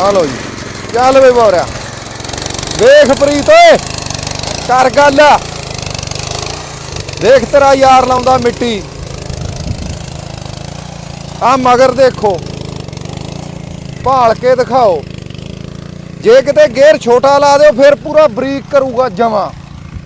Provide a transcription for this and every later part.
ਆ ਲਓ ਜੀ। ਚੱਲ ਵੇ ਬੋਰਿਆ ਵੇਖ ਪ੍ਰੀਤ ਓਏ, ਕਰ ਗੱਲ। ਦੇਖ ਤੇਰਾ ਯਾਰ ਲਾਉਂਦਾ ਮਿੱਟੀ। ਆ ਮਗਰ ਦੇਖੋ। ਭਾਲ ਕੇ ਦਿਖਾਓ। ਜੇ ਕਿਤੇ ਗੇਅਰ ਛੋਟਾ ਲਾ ਦਿਓ, ਫਿਰ ਪੂਰਾ ਬਰੀਕ ਕਰੂਗਾ ਜਮਾ।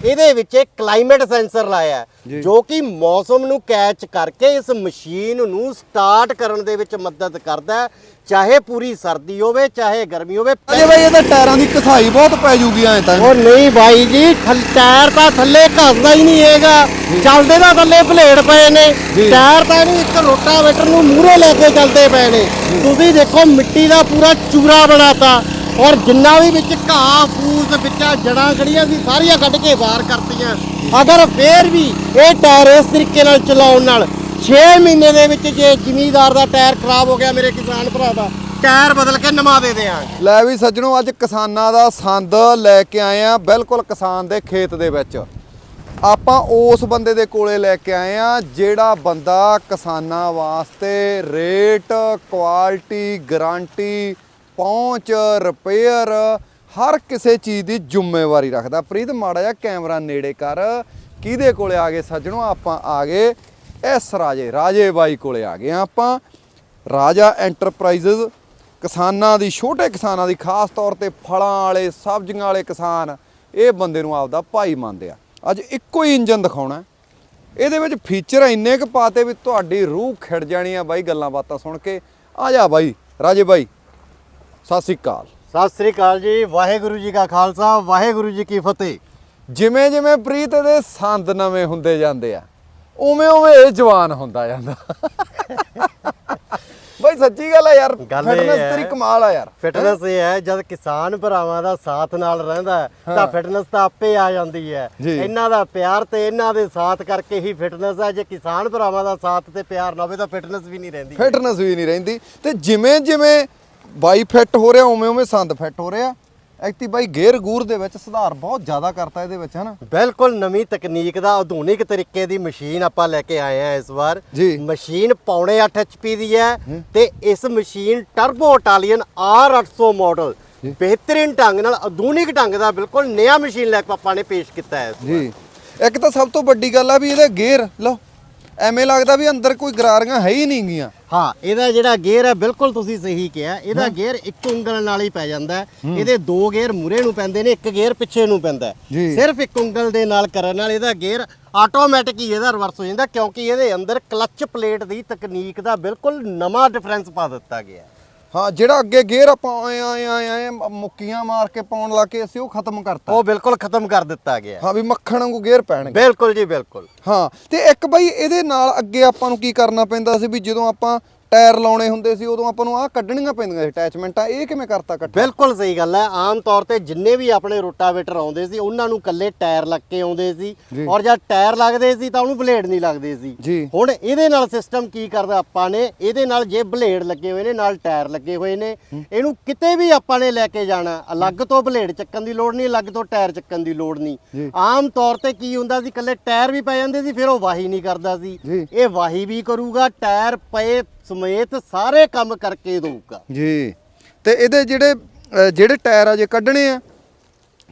ਇਹਦੇ ਵਿੱਚ ਇੱਕ ਕਲਾਈਮੇਟ ਸੈਂਸਰ ਲਾਇਆ ਹੈ, ਜੀ। ਕਿ ਮੌਸਮ ਨੂੰ ਕੈਚ ਕਰਕੇ ਇਸ ਮਸ਼ੀਨ ਨੂੰ ਸਟਾਰਟ ਕਰਨ ਦੇ ਵਿੱਚ ਮਦਦ ਕਰਦਾ ਹੈ ਚਾਹੇ ਪੂਰੀ ਸਰਦੀ ਹੋਵੇ ਚਾਹੇ ਗਰਮੀ ਹੋਵੇ ਅਜੇ ਬਈ ਇਹਦੇ ਟਾਇਰਾਂ ਦੀ ਕਸਾਈ ਬਹੁਤ ਪੈ ਜੂਗੀ ਐ ਤਾਂ। ਉਹ ਨਹੀਂ ਬਾਈ ਜੀ ਟਾਇਰ ਤਾਂ ਥੱਲੇ ਘਸਦਾ ਹੀ ਨਹੀਂ ਹੈਗਾ। ਚੱਲਦੇ ਤਾਂ ਥੱਲੇ ਬਲੇਡ ਪਏ ਨੇ। ਟਾਇਰ ਤਾਂ ਇਹਨੂੰ ਇੱਕ ਰੋਟਾਵੇਟਰ ਨੂੰ ਮੂਹਰੇ ਲੈ ਕੇ ਚੱਲਦੇ ਪਏ ਨੇ। ਤੁਸੀਂ ਦੇਖੋ ਮਿੱਟੀ ਦਾ ਪੂਰਾ ਚੂਰਾ ਬਣਾਤਾ। ਔਰ ਜਿੰਨਾ ਵੀ ਵਿੱਚ ਘਾਹ, ਫੂਸ ਵਿੱਚਾਂ ਜੜਾਂ ਖੜੀਆਂ ਸੀ, ਸਾਰੀਆਂ ਕੱਢ ਕੇ ਬਾਹਰ ਕਰਤੀਆਂ। ਅਗਰ ਫੇਰ ਵੀ ਇਹ ਟਾਇਰ ਇਸ ਤਰੀਕੇ ਨਾਲ ਚਲਾਉਣ ਨਾਲ 6 ਮਹੀਨੇ ਦੇ ਵਿੱਚ ਜੇ ਜ਼ਿਮੀਦਾਰ ਦਾ ਟਾਇਰ ਖਰਾਬ ਹੋ ਗਿਆ ਮੇਰੇ ਕਿਸਾਨ ਭਰਾ ਦਾ, ਟਾਇਰ ਬਦਲ ਕੇ ਨਵਾ ਦੇ ਦਿਆਂਗੇ ਲੈ ਵੀ ਸੱਜਣੋ, ਅੱਜ ਕਿਸਾਨਾਂ ਦਾ ਸੰਦ ਲੈ ਕੇ ਆਏ ਆ ਬਿਲਕੁਲ ਕਿਸਾਨ ਦੇ ਖੇਤ ਦੇ ਵਿੱਚ। ਆਪਾਂ ਉਸ ਬੰਦੇ ਦੇ ਕੋਲੇ ਲੈ ਕੇ ਆਏ ਆ, ਜਿਹੜਾ ਬੰਦਾ ਕਿਸਾਨਾਂ ਵਾਸਤੇ ਰੇਟ, ਕੁਆਲਿਟੀ, ਗਾਰੰਟੀ ਪਹੁੰਚ ਰਿਪੇਅਰ ਹਰ ਕਿਸੇ ਚੀਜ਼ ਦੀ ਜ਼ਿੰਮੇਵਾਰੀ ਰੱਖਦਾ। ਪ੍ਰੀਤ, ਮਾੜਾ ਜਿਹਾ ਕੈਮਰਾ ਨੇੜੇ ਕਰ। ਕਿਹਦੇ ਕੋਲੇ ਆ ਗਏ ਸੱਜਣੋ? ਆਪਾਂ ਆ ਗਏ ਐਸ ਰਾਜੇ ਰਾਜੇ ਬਾਈ ਕੋਲੇ ਆ ਗਏ ਆ ਆਪਾਂ। ਰਾਜਾ ਐਂਟਰਪ੍ਰਾਈਜ਼ਸ ਕਿਸਾਨਾਂ ਦੀ, ਛੋਟੇ ਕਿਸਾਨਾਂ ਦੀ, ਖਾਸ ਤੌਰ ਤੇ ਫਲਾਂ ਵਾਲੇ, ਸਬਜ਼ੀਆਂ ਵਾਲੇ ਕਿਸਾਨ, ਇਹ ਬੰਦੇ ਨੂੰ ਆਪਦਾ ਭਾਈ ਮੰਨਦੇ ਆ। ਅੱਜ ਇੱਕੋ ਹੀ ਇੰਜਨ ਦਿਖਾਉਣਾ ਇਹਦੇ ਵਿੱਚ ਫੀਚਰ ਇੰਨੇ ਕੁ ਪਾਤੇ ਵੀ ਤੁਹਾਡੀ ਰੂਹ ਖਿੜ ਜਾਣੀ ਆ ਬਾਈ ਗੱਲਾਂ ਬਾਤਾਂ ਸੁਣ ਕੇ। ਆ ਜਾ ਬਾਈ, ਰਾਜੇ ਬਾਈ। ਸਤਿ ਸ੍ਰੀ ਅਕਾਲ। ਸਤਿ ਸ੍ਰੀ ਅਕਾਲ ਜੀ ਵਾਹਿਗੁਰੂ ਜੀ ਕਾ ਖਾਲਸਾ ਵਾਹਿਗੁਰੂ ਜੀ ਕੀ ਫਤਿਹ। ਜਿਵੇਂ ਜਿਵੇਂ ਪ੍ਰੀਤ ਦੇ ਸੰਦ ਨਵੇਂ ਹੁੰਦੇ ਜਾਂਦੇ ਆ ਉਵੇਂ ਉਵੇਂ ਇਹ ਜਵਾਨ ਹੁੰਦਾ ਜਾਂਦਾ। ਬਾਈ ਸੱਚੀ ਗੱਲ ਆ ਯਾਰ ਫਿਟਨੈਸ। ਤੇਰੀ ਕਮਾਲ ਆ ਯਾਰ। ਫਿਟਨੈਸ ਇਹ ਹੈ ਜਦ ਕਿਸਾਨ ਭਰਾਵਾਂ ਦਾ ਸਾਥ ਨਾਲ ਰਹਿੰਦਾ ਤਾਂ ਫਿਟਨੈਸ ਤਾਂ ਆਪੇ ਆ ਜਾਂਦੀ ਹੈ। ਇਹਨਾਂ ਦਾ ਪਿਆਰ ਤੇ ਇਹਨਾਂ ਦੇ ਸਾਥ ਕਰਕੇ ਹੀ ਫਿਟਨੈਸ ਹੈ ਜੇ ਕਿਸਾਨ ਭਰਾਵਾਂ ਦਾ ਸਾਥ ਤੇ ਪਿਆਰ ਨਾ ਹੋਵੇ ਤਾਂ ਫਿਟਨੈਸ ਵੀ ਨਹੀਂ ਰਹਿੰਦੀ। ਫਿਟਨੈਸ ਵੀ ਨਹੀਂ ਰਹਿੰਦੀ। ਤੇ ਜਿਵੇਂ ਜਿਵੇਂ ਬਾਈ ਫਿੱਟ ਹੋ ਰਿਹਾ ਉਵੇਂ ਉਵੇਂ ਸੰਦ ਫਿੱਟ ਹੋ ਰਿਹਾ। ਐਕਟੀ ਬਾਈ ਗੇਅਰ ਗੂਰ ਦੇ ਵਿੱਚ ਸੁਧਾਰ ਬਹੁਤ ਜ਼ਿਆਦਾ ਕਰਤਾ ਇਹਦੇ ਵਿੱਚ ਹਨਾ? ਬਿਲਕੁਲ ਨਵੀਂ ਤਕਨੀਕ ਦਾ ਆਧੁਨਿਕ ਤਰੀਕੇ ਦੀ ਮਸ਼ੀਨ ਆਪਾਂ ਲੈ ਕੇ ਆਏ ਆ ਇਸ ਵਾਰ। ਮਸ਼ੀਨ ਪੌਣੇ 8 HP ਦੀ ਹੈ ਤੇ ਇਸ machine turbo Italian R800 model ਬਿਹਤਰੀਨ ਢੰਗ ਨਾਲ ਆਧੁਨਿਕ ਢੰਗ ਦਾ ਬਿਲਕੁਲ ਨया ਮਸ਼ੀਨ ਲੈ ਕੇ ਆਪਾਂ ਨੇ ਪੇਸ਼ ਕੀਤਾ ਹੈ। ਜੀ। ਇੱਕ ਤਾਂ ਸਭ ਤੋਂ ਵੱਡੀ ਗੱਲ ਆ ਵੀ ਇਹਦੇ ਗੇਅਰ ਲਓ ਐਵੇਂ ਲੱਗਦਾ ਵੀ ਅੰਦਰ ਕੋਈ ਗਰਾਰੀਆਂ ਹੈ ਹੀ ਨਹੀਂ ਗੀਆਂ। ਹਾਂ ਇਹਦਾ ਜਿਹੜਾ ਗੇਅਰ ਹੈ ਬਿਲਕੁਲ ਤੁਸੀਂ ਸਹੀ ਕਿਹਾ। ਇਹਦਾ ਗੇਅਰ ਇੱਕ ਉਂਗਲ ਨਾਲ ਹੀ ਪੈ ਜਾਂਦਾ ਹੈ। ਇਹਦੇ ਦੋ ਗੇਅਰ ਮੂਰੇ ਨੂੰ ਪੈਂਦੇ ਨੇ ਇੱਕ ਗੇਅਰ ਪਿੱਛੇ ਨੂੰ ਪੈਂਦਾ ਹੈ। ਸਿਰਫ ਇੱਕ ਉਂਗਲ ਦੇ ਨਾਲ ਕਰਨ ਨਾਲ ਇਹਦਾ ਗੇਅਰ ਆਟੋਮੈਟਿਕ ਹੀ ਇਹਦਾ ਰਿਵਰਸ ਹੋ ਜਾਂਦਾ ਕਿਉਂਕਿ ਇਹਦੇ ਅੰਦਰ ਕਲੱਚ ਪਲੇਟ ਦੀ ਤਕਨੀਕ ਦਾ ਬਿਲਕੁਲ ਨਵਾਂ ਡਿਫਰੈਂਸ ਪਾ ਦਿੱਤਾ ਗਿਆ ਹੈ। ਹਾਂ ਜਿਹੜਾ ਅੱਗੇ ਗੇਅਰ ਆਪਾਂ ਆਏ ਆਏ ਆਏ ਆਏ ਮੁੱਕੀਆਂ ਮਾਰ ਕੇ ਪਾਉਣ ਲੱਗ ਕੇ ਅਸੀਂ ਉਹ ਖਤਮ ਕਰਤਾ। ਉਹ ਬਿਲਕੁਲ ਖਤਮ ਕਰ ਦਿੱਤਾ ਗਿਆ। ਹੈ। ਹਾਂ ਵੀ ਮੱਖਣ ਵਾਂਗੂ ਗੇਅਰ ਪੈਣਗੇ। ਬਿਲਕੁਲ ਜੀ ਬਿਲਕੁਲ। ਹਾਂ ਤੇ ਇੱਕ ਬਾਈ ਇਹਦੇ ਨਾਲ ਅੱਗੇ ਆਪਾਂ ਨੂੰ ਕੀ ਕਰਨਾ ਪੈਂਦਾ ਸੀ ਵੀ ਜਦੋਂ ਆਪਾਂ ਟਾਇਰ ਲਾਉਣੇ ਹੁੰਦੇ ਸੀ ਉਦੋਂ ਆਪਾਂ ਨੂੰ ਆਹ ਕੱਢਣੀਆਂ ਪੈਂਦੀਆਂ ਸੀ ਅਟੈਚਮੈਂਟਾਂ ਇਹ ਕਿਵੇਂ ਕਰਤਾ ਕੱਟ ਬਿਲਕੁਲ ਸਹੀ ਗੱਲ ਹੈ ਆਮ ਤੌਰ ਤੇ ਜਿੰਨੇ ਵੀ ਆਪਣੇ ਰੋਟਾਵੇਟਰ ਆਉਂਦੇ ਸੀ ਉਹਨਾਂ ਨੂੰ ਕੱਲੇ ਟਾਇਰ ਲੱਗ ਕੇ ਆਉਂਦੇ ਸੀ। ਔਰ ਜਦ ਟਾਇਰ ਲੱਗਦੇ ਸੀ ਤਾਂ ਉਹਨੂੰ ਬਲੇਡ ਨਹੀਂ ਲੱਗਦੇ ਸੀ। ਹੁਣ ਇਹਦੇ ਨਾਲ ਸਿਸਟਮ ਕੀ ਕਰਦਾ ਆਪਾਂ ਨੇ ਇਹਦੇ ਨਾਲ ਜੇ ਬਲੇਡ ਲੱਗੇ ਹੋਏ ਨੇ ਨਾਲ ਟਾਇਰ ਲੱਗੇ ਹੋਏ ਨੇ ਇਹਨੂੰ ਕਿਤੇ ਵੀ ਆਪਾਂ ਨੇ ਲੈ ਕੇ ਜਾਣਾ ਅਲੱਗ ਤੋਂ ਬਲੇਡ ਚੱਕਣ ਦੀ ਲੋੜ ਨਹੀਂ ਅਲੱਗ ਤੋਂ ਟਾਇਰ ਚੱਕਣ ਦੀ ਲੋੜ। ਨਹੀਂ ਆਮ ਤੌਰ ਤੇ ਕੀ ਹੁੰਦਾ ਸੀ ਕੱਲੇ ਟਾਇਰ ਵੀ ਪੈ ਜਾਂਦੇ ਸੀ ਫਿਰ ਉਹ ਵਾਹੀ ਨਹੀਂ ਕਰਦਾ ਸੀ। ਇਹ ਵਾਹੀ ਵੀ ਕਰੂਗਾ ਟਾਇਰ ਪਏ ਸਮੇਤ ਸਾਰੇ ਕੰਮ ਕਰਕੇ ਦਊਗਾ। ਜੀ। ਤੇ ਇਹਦੇ ਜਿਹੜੇ ਜਿਹੜੇ ਟਾਇਰ ਆ, ਜੇ ਕੱਢਣੇ ਆ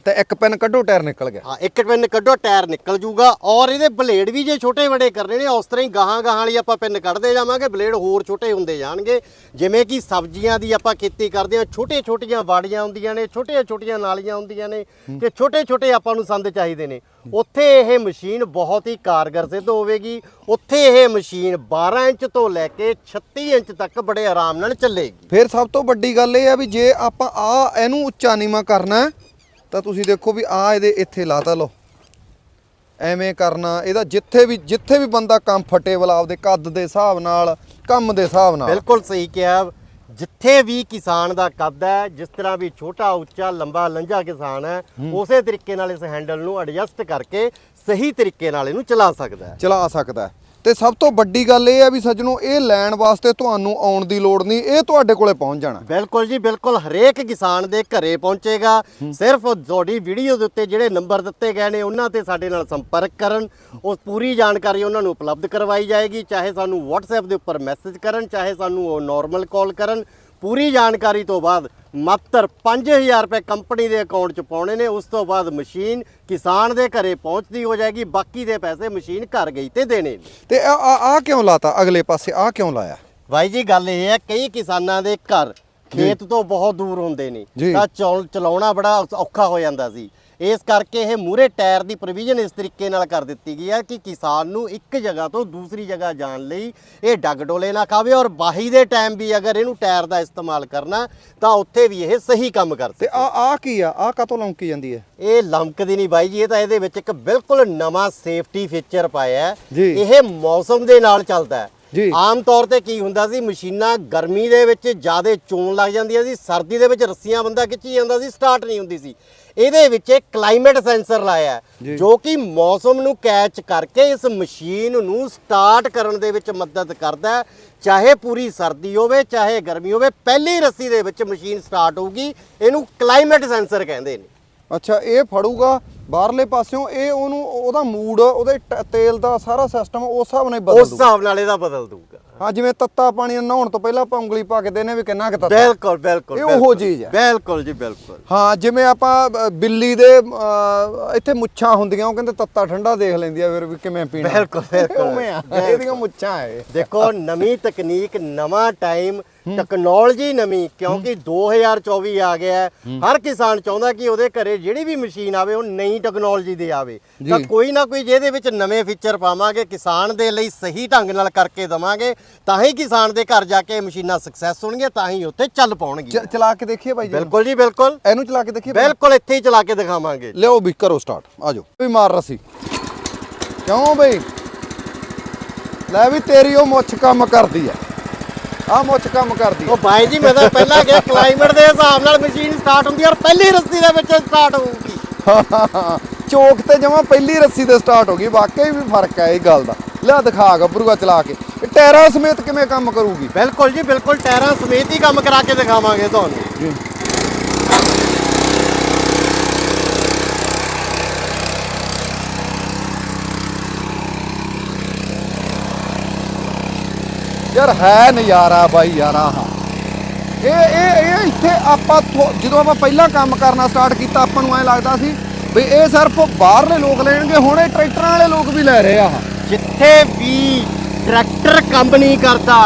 ਤੇ ਇੱਕ ਪੈਨ ਕੱਢੋ ਟਾਇਰ ਨਿਕਲ ਗਿਆ। ਹਾਂ ਇੱਕ ਪਿੰਨ ਕੱਢੋ ਟਾਇਰ ਨਿਕਲ ਜੂਗਾ। ਔਰ ਇਹਦੇ ਬਲੇਡ ਵੀ ਜੇ ਛੋਟੇ ਵੱਡੇ ਕਰਨੇ ਨੇ ਉਸ ਤਰ੍ਹਾਂ ਹੀ ਗਾਹਾਂ ਗਾਹਾਂ ਵਾਲੀ ਆਪਾਂ ਪਿੰਨ ਕੱਢਦੇ ਜਾਵਾਂਗੇ। ਬਲੇਡ ਹੋਰ ਛੋਟੇ ਹੁੰਦੇ ਜਾਣਗੇ। ਜਿਵੇਂ ਕਿ ਸਬਜ਼ੀਆਂ ਦੀ ਆਪਾਂ ਖੇਤੀ ਕਰਦੇ ਹਾਂ ਛੋਟੇ ਛੋਟੀਆਂ ਵਾੜੀਆਂ ਹੁੰਦੀਆਂ ਨੇ ਛੋਟੀਆਂ ਛੋਟੀਆਂ ਨਾਲੀਆਂ ਹੁੰਦੀਆਂ ਨੇ ਤੇ ਛੋਟੇ ਛੋਟੇ ਆਪਾਂ ਨੂੰ ਸੰਦ ਚਾਹੀਦੇ ਨੇ। ਉੱਥੇ ਇਹ ਮਸ਼ੀਨ ਬਹੁਤ ਹੀ ਕਾਰਗਰ ਸਿੱਧ ਹੋਵੇਗੀ। ਉੱਥੇ ਇਹ ਮਸ਼ੀਨ 12 ਇੰਚ ਤੋਂ ਲੈ ਕੇ 36 ਇੰਚ ਤੱਕ ਬੜੇ ਆਰਾਮ ਨਾਲ ਚੱਲੇਗੀ। ਫਿਰ ਸਭ ਤੋਂ ਵੱਡੀ ਗੱਲ ਇਹ ਆ ਵੀ ਜੇ ਆਪਾਂ ਆ ਇਹਨੂੰ ਉੱਚਾ ਨੀਵਾਂ ਕਰਨਾ ਤਾਂ ਤੁਸੀਂ ਦੇਖੋ ਵੀ ਆ ਇਹਦੇ ਇੱਥੇ ਲਾਤਾ ਲਓ। ਐਵੇਂ ਕਰਨਾ ਇਹਦਾ ਜਿੱਥੇ ਵੀ ਜਿੱਥੇ ਵੀ ਬੰਦਾ ਕੰਫਰਟੇਬਲ ਆਪਦੇ ਕੱਦ ਦੇ ਹਿਸਾਬ ਨਾਲ ਕੰਮ ਦੇ ਹਿਸਾਬ ਨਾਲ। ਬਿਲਕੁਲ ਸਹੀ ਕਿਹਾ। ਜਿੱਥੇ ਵੀ ਕਿਸਾਨ ਦਾ ਕੱਦ ਹੈ ਜਿਸ ਤਰ੍ਹਾਂ ਵੀ ਛੋਟਾ ਉੱਚਾ ਲੰਬਾ ਲੰਜਾ ਕਿਸਾਨ ਹੈ ਉਸੇ ਤਰੀਕੇ ਨਾਲ ਇਸ ਹੈਂਡਲ ਨੂੰ ਐਡਜਸਟ ਕਰਕੇ ਸਹੀ ਤਰੀਕੇ ਨਾਲ ਇਹਨੂੰ ਚਲਾ ਸਕਦਾ ਹੈ। ਚਲਾ ਸਕਦਾ ਹੈ। ਤੇ ਸਭ ਤੋਂ ਵੱਡੀ ਗੱਲ ਇਹ ਆ ਵੀ ਸੱਜਣੋ ਇਹ ਲੈਣ ਵਾਸਤੇ ਤੁਹਾਨੂੰ ਆਉਣ ਦੀ ਲੋੜ ਨਹੀਂ ਇਹ ਤੁਹਾਡੇ ਕੋਲੇ ਪਹੁੰਚ ਜਾਣਾ। ਬਿਲਕੁਲ ਜੀ ਬਿਲਕੁਲ। ਹਰੇਕ ਕਿਸਾਨ ਦੇ ਘਰੇ ਪਹੁੰਚੇਗਾ। ਸਿਰਫ ਤੁਹਾਡੀ ਵੀਡੀਓ ਦੇ ਉੱਤੇ ਜਿਹੜੇ ਨੰਬਰ ਦਿੱਤੇ ਗਏ ਨੇ ਉਹਨਾਂ ਤੇ ਸਾਡੇ ਨਾਲ ਸੰਪਰਕ ਕਰਨ। ਉਸ ਪੂਰੀ ਜਾਣਕਾਰੀ ਉਹਨਾਂ ਨੂੰ ਉਪਲਬਧ ਕਰਵਾਈ ਜਾਏਗੀ। ਚਾਹੇ ਸਾਨੂੰ WhatsApp ਦੇ ਉੱਪਰ ਮੈਸੇਜ ਕਰਨ ਚਾਹੇ ਸਾਨੂੰ ਉਹ ਨਾਰਮਲ ਕਾਲ ਕਰਨ। ਪੂਰੀ ਜਾਣਕਾਰੀ ਤੋਂ ਬਾਅਦ ਮਾਤਰ 5000 ਰੁਪਏ ਕੰਪਨੀ ਦੇ ਅਕਾਊਂਟ 'ਚ ਪਾਉਣੇ ਨੇ। ਉਸ ਤੋਂ ਬਾਅਦ ਮਸ਼ੀਨ ਕਿਸਾਨ ਦੇ ਘਰੇ ਪਹੁੰਚਦੀ ਹੋ ਜਾਏਗੀ ਬਾਕੀ ਦੇ ਪੈਸੇ ਮਸ਼ੀਨ ਘਰ ਗਈ ਤੇ ਦੇਣੇ ਨੇ। ਤੇ ਆ ਆ ਕਿਉਂ ਲਾਤਾ? ਅਗਲੇ ਪਾਸੇ ਆ ਕਿਉਂ ਲਾਇਆ? ਭਾਈ ਜੀ ਗੱਲ ਇਹ ਹੈ ਕਈ ਕਿਸਾਨਾਂ ਦੇ ਘਰ ਖੇਤ ਤੋਂ ਬਹੁਤ ਦੂਰ ਹੁੰਦੇ ਨੇ। ਤਾਂ ਚੌਲ ਚਲਾਉਣਾ ਬੜਾ ਔਖਾ ਹੋ ਜਾਂਦਾ ਸੀ। ਇਸ ਕਰਕੇ ਇਹ ਮੂਰੇ ਟਾਇਰ ਦੀ ਪ੍ਰੋਵੀਜ਼ਨ ਇਸ ਤਰੀਕੇ ਨਾਲ ਕਰ ਦਿੱਤੀ ਗਈ ਹੈ ਕਿ ਕਿਸਾਨ ਨੂੰ ਇੱਕ ਜਗ੍ਹਾ ਤੋਂ ਦੂਸਰੀ ਜਗ੍ਹਾ ਜਾਣ ਲਈ ਇਹ ਡੱਗ ਡੋਲੇ ਨਾ ਖਾਵੇ ਔਰ ਬਾਹੀ ਦੇ ਟਾਈਮ ਵੀ ਅਗਰ ਇਹਨੂੰ ਟਾਇਰ ਦਾ ਇਸਤੇਮਾਲ ਕਰਨਾ ਤਾਂ ਉੱਥੇ ਵੀ ਇਹ ਸਹੀ ਕੰਮ ਕਰ ਤੇ ਆ ਆ ਕੀ ਆ? ਆ ਕਾਤੋਂ ਲੌਂਕੀ ਜਾਂਦੀ ਹੈ? ਇਹ ਲਮਕਦੀ ਨਹੀਂ ਬਾਈ ਜੀ ਇਹ ਤਾਂ ਇਹਦੇ ਵਿੱਚ ਇੱਕ ਬਿਲਕੁਲ ਨਵਾਂ ਸੇਫਟੀ ਫੀਚਰ ਪਾਇਆ ਹੈ। ਜੀ। ਇਹ ਮੌਸਮ ਦੇ ਨਾਲ ਚੱਲਦਾ ਹੈ। ਜੀ। ਆਮ ਤੌਰ ਤੇ ਕੀ ਹੁੰਦਾ ਸੀ ਮਸ਼ੀਨਾਂ ਗਰਮੀ ਦੇ ਵਿੱਚ ਜ਼ਿਆਦਾ ਚੋਣ ਲੱਗ ਜਾਂਦੀਆਂ ਸੀ ਸਰਦੀ ਦੇ ਵਿੱਚ ਰੱਸੀਆਂ ਬੰਦਾ ਖਿੱਚੀ ਜਾਂਦਾ ਸੀ ਸਟਾਰਟ ਨਹੀਂ ਹੁੰਦੀ ਸੀ। ਇਹਦੇ ਵਿੱਚ ਇੱਕ ਕਲਾਈਮੇਟ ਸੈਂਸਰ ਲਾਇਆ ਹੈ, ਜੀ। ਕਿ ਮੌਸਮ ਨੂੰ ਕੈਚ ਕਰਕੇ ਇਸ ਮਸ਼ੀਨ ਨੂੰ ਸਟਾਰਟ ਕਰਨ ਦੇ ਵਿੱਚ ਮਦਦ ਕਰਦਾ ਚਾਹੇ ਪੂਰੀ ਸਰਦੀ ਹੋਵੇ ਚਾਹੇ ਗਰਮੀ ਹੋਵੇ ਪਹਿਲੀ ਰੱਸੀ ਦੇ ਵਿੱਚ ਮਸ਼ੀਨ ਸਟਾਰਟ ਹੋਊਗੀ। ਇਹਨੂੰ ਕਲਾਈਮੇਟ ਸੈਂਸਰ ਕਹਿੰਦੇ ਨੇ। ਅੱਛਾ ਇਹ ਫੜੂਗਾ ਬਾਹਰਲੇ ਪਾਸਿਓਂ ਇਹ ਉਹਨੂੰ ਉਹਦਾ ਮੂਡ ਉਹਦੇ ਤੇਲ ਦਾ ਸਾਰਾ ਸਿਸਟਮ ਉਸ ਹਿਸਾਬ ਨਾਲ ਉਸ ਦੂ ਹਿਸਾਬ ਨਾਲ ਇਹਦਾ ਬਦਲ ਦੂਗਾ ਹਾਂ ਜਿਵੇਂ ਤੱਤਾ ਪਾਣੀ ਨਹਾਉਣ ਤੋਂ ਪਹਿਲਾਂ ਆਪਾਂ ਉਂਗਲੀ ਪਾ ਕੇ ਦੇਨੇ ਵੀ ਕਿੰਨਾ ਕਿ ਤੱਤਾ ਬਿਲਕੁਲ ਬਿਲਕੁਲ ਇਹ ਉਹੋ। ਚੀਜ਼ ਹੈ। ਬਿਲਕੁਲ ਜੀ ਬਿਲਕੁਲ ਹਾਂ ਜਿਵੇਂ ਆਪਾਂ ਬਿੱਲੀ ਦੇ ਇੱਥੇ ਮੁੱਛਾਂ ਹੁੰਦੀਆਂ ਉਹ ਕਹਿੰਦੇ ਤੱਤਾ ਠੰਡਾ ਦੇਖ ਲੈਂਦੀ ਆ ਫਿਰ ਵੀ ਕਿਵੇਂ ਪੀਣਾ ਬਿਲਕੁਲ, ਆ ਬਿਲਕੁਲ। ਇਹਦੀਆਂ ਮੁੱਛਾਂ ਹੈ ਦੇਖੋ ਨਵੀਂ ਤਕਨੀਕ ਨਵਾਂ ਟਾਈਮ ਟੈਕਨੋਲੋਜੀ ਨਵੀਂ ਕਿਉਂਕਿ 2024 ਆ ਗਿਆ ਹੈ। ਹਰ ਕਿਸਾਨ ਚਾਹੁੰਦਾ ਕਿ ਉਹਦੇ ਘਰੇ ਜਿਹੜੀ ਵੀ ਮਸ਼ੀਨ ਆਵੇ ਉਹ ਨਈ ਟੈਕਨੋਲੋਜੀ ਦੀ ਆਵੇ। ਤਾਂ। ਕੋਈ ਨਾ ਕੋਈ ਜਿਹਦੇ ਵਿੱਚ ਨਵੇਂ ਫੀਚਰ ਪਾਵਾਂਗੇ ਕਿਸਾਨ ਦੇ ਲਈ ਸਹੀ ਢੰਗ ਨਾਲ ਕਰਕੇ ਦਵਾਂਗੇ ਤਾਂ ਹੀ ਕਿਸਾਨ ਦੇ ਘਰ ਜਾ ਕੇ ਮਸ਼ੀਨਾਂ ਸਕਸੈਸ ਹੋਣਗੀਆਂ ਤਾਂ ਹੀ ਉੱਥੇ ਚੱਲ ਪਾਉਣਗੀਆਂ। ਚਲਾ ਕੇ ਦੇਖੀਏ ਬਾਈ ਜੀ। ਬਿਲਕੁਲ ਜੀ ਬਿਲਕੁਲ। ਇਹਨੂੰ ਚਲਾ ਕੇ ਦੇਖੀਏ? ਬਿਲਕੁਲ ਇੱਥੇ ਹੀ ਚਲਾ ਕੇ ਦਿਖਾਵਾਂਗੇ। ਲਿਓ ਵੀ ਕਰੋ ਸਟਾਰਟ ਆਜੋ ਵੀ ਮਾਰ ਰਸੀ। ਕਿਉਂ ਬਈ? ਲੈ ਵੀ ਤੇਰੀ ਉਹ ਮੁੱਛ ਕੰਮ ਕਰਦੀ ਆ ਆ ਮੁੱਛ ਕੰਮ ਕਰਦੀ ਉਹ ਬਾਈ ਜੀ ਮੈਂ ਤਾਂ ਪਹਿਲਾਂ ਗਿਆ ਕਲਾਈਮੇਟ ਦੇ ਹਿਸਾਬ ਨਾਲ ਮਸ਼ੀਨ ਸਟਾਰਟ ਹੁੰਦੀ ਔਰ ਪਹਿਲੀ ਰਸਤੀ ਦੇ ਵਿੱਚ ਸਟਾਰਟ ਹੋਊਗੀ। ਚੋਕ ਤੇ ਜਮਾ ਪਹਿਲੀ ਰੱਸੀ ਤੇ ਸਟਾਰਟ ਹੋ ਗਈ। ਵਾਕਈ ਵੀ ਫ਼ਰਕ ਹੈ ਇਹ ਗੱਲ ਦਾ। ਲੈ ਦਿਖਾ ਗੱਭਰੂਆ ਚਲਾ ਕੇ। ਇਹ ਟਾਇਰਾਂ ਸਮੇਤ ਕਿਵੇਂ ਕੰਮ ਕਰੂਗੀ? ਬਿਲਕੁਲ ਜੀ ਬਿਲਕੁਲ। ਟਾਇਰਾਂ ਸਮੇਤ ਹੀ ਕੰਮ ਕਰਾ ਕੇ ਦਿਖਾਵਾਂਗੇ ਤੁਹਾਨੂੰ। ਜੀ। ਯਾਰ ਹੈ ਨਜ਼ਾਰਾ ਬਾਈ ਯਾਰ ਆਹ ਇਹ ਇਹ ਇਹ ਇੱਥੇ ਆਪਾਂ ਜਦੋਂ ਆਪਾਂ ਪਹਿਲਾਂ ਕੰਮ ਕਰਨਾ ਸਟਾਰਟ ਕੀਤਾ ਆਪਾਂ ਨੂੰ ਐ ਲੱਗਦਾ ਸੀ ਵੀ ਇਹ ਸਿਰਫ ਬਾਹਰਲੇ ਲੋਕ ਲੈਣਗੇ ਹੁਣ ਇਹ ਟਰੈਕਟਰਾਂ ਵਾਲੇ ਲੋਕ ਵੀ ਲੈ ਰਹੇ ਆ ਜਿੱਥੇ ਵੀ ਟਰੈਕਟਰ ਕੰਮ ਨਹੀਂ ਕਰਦਾ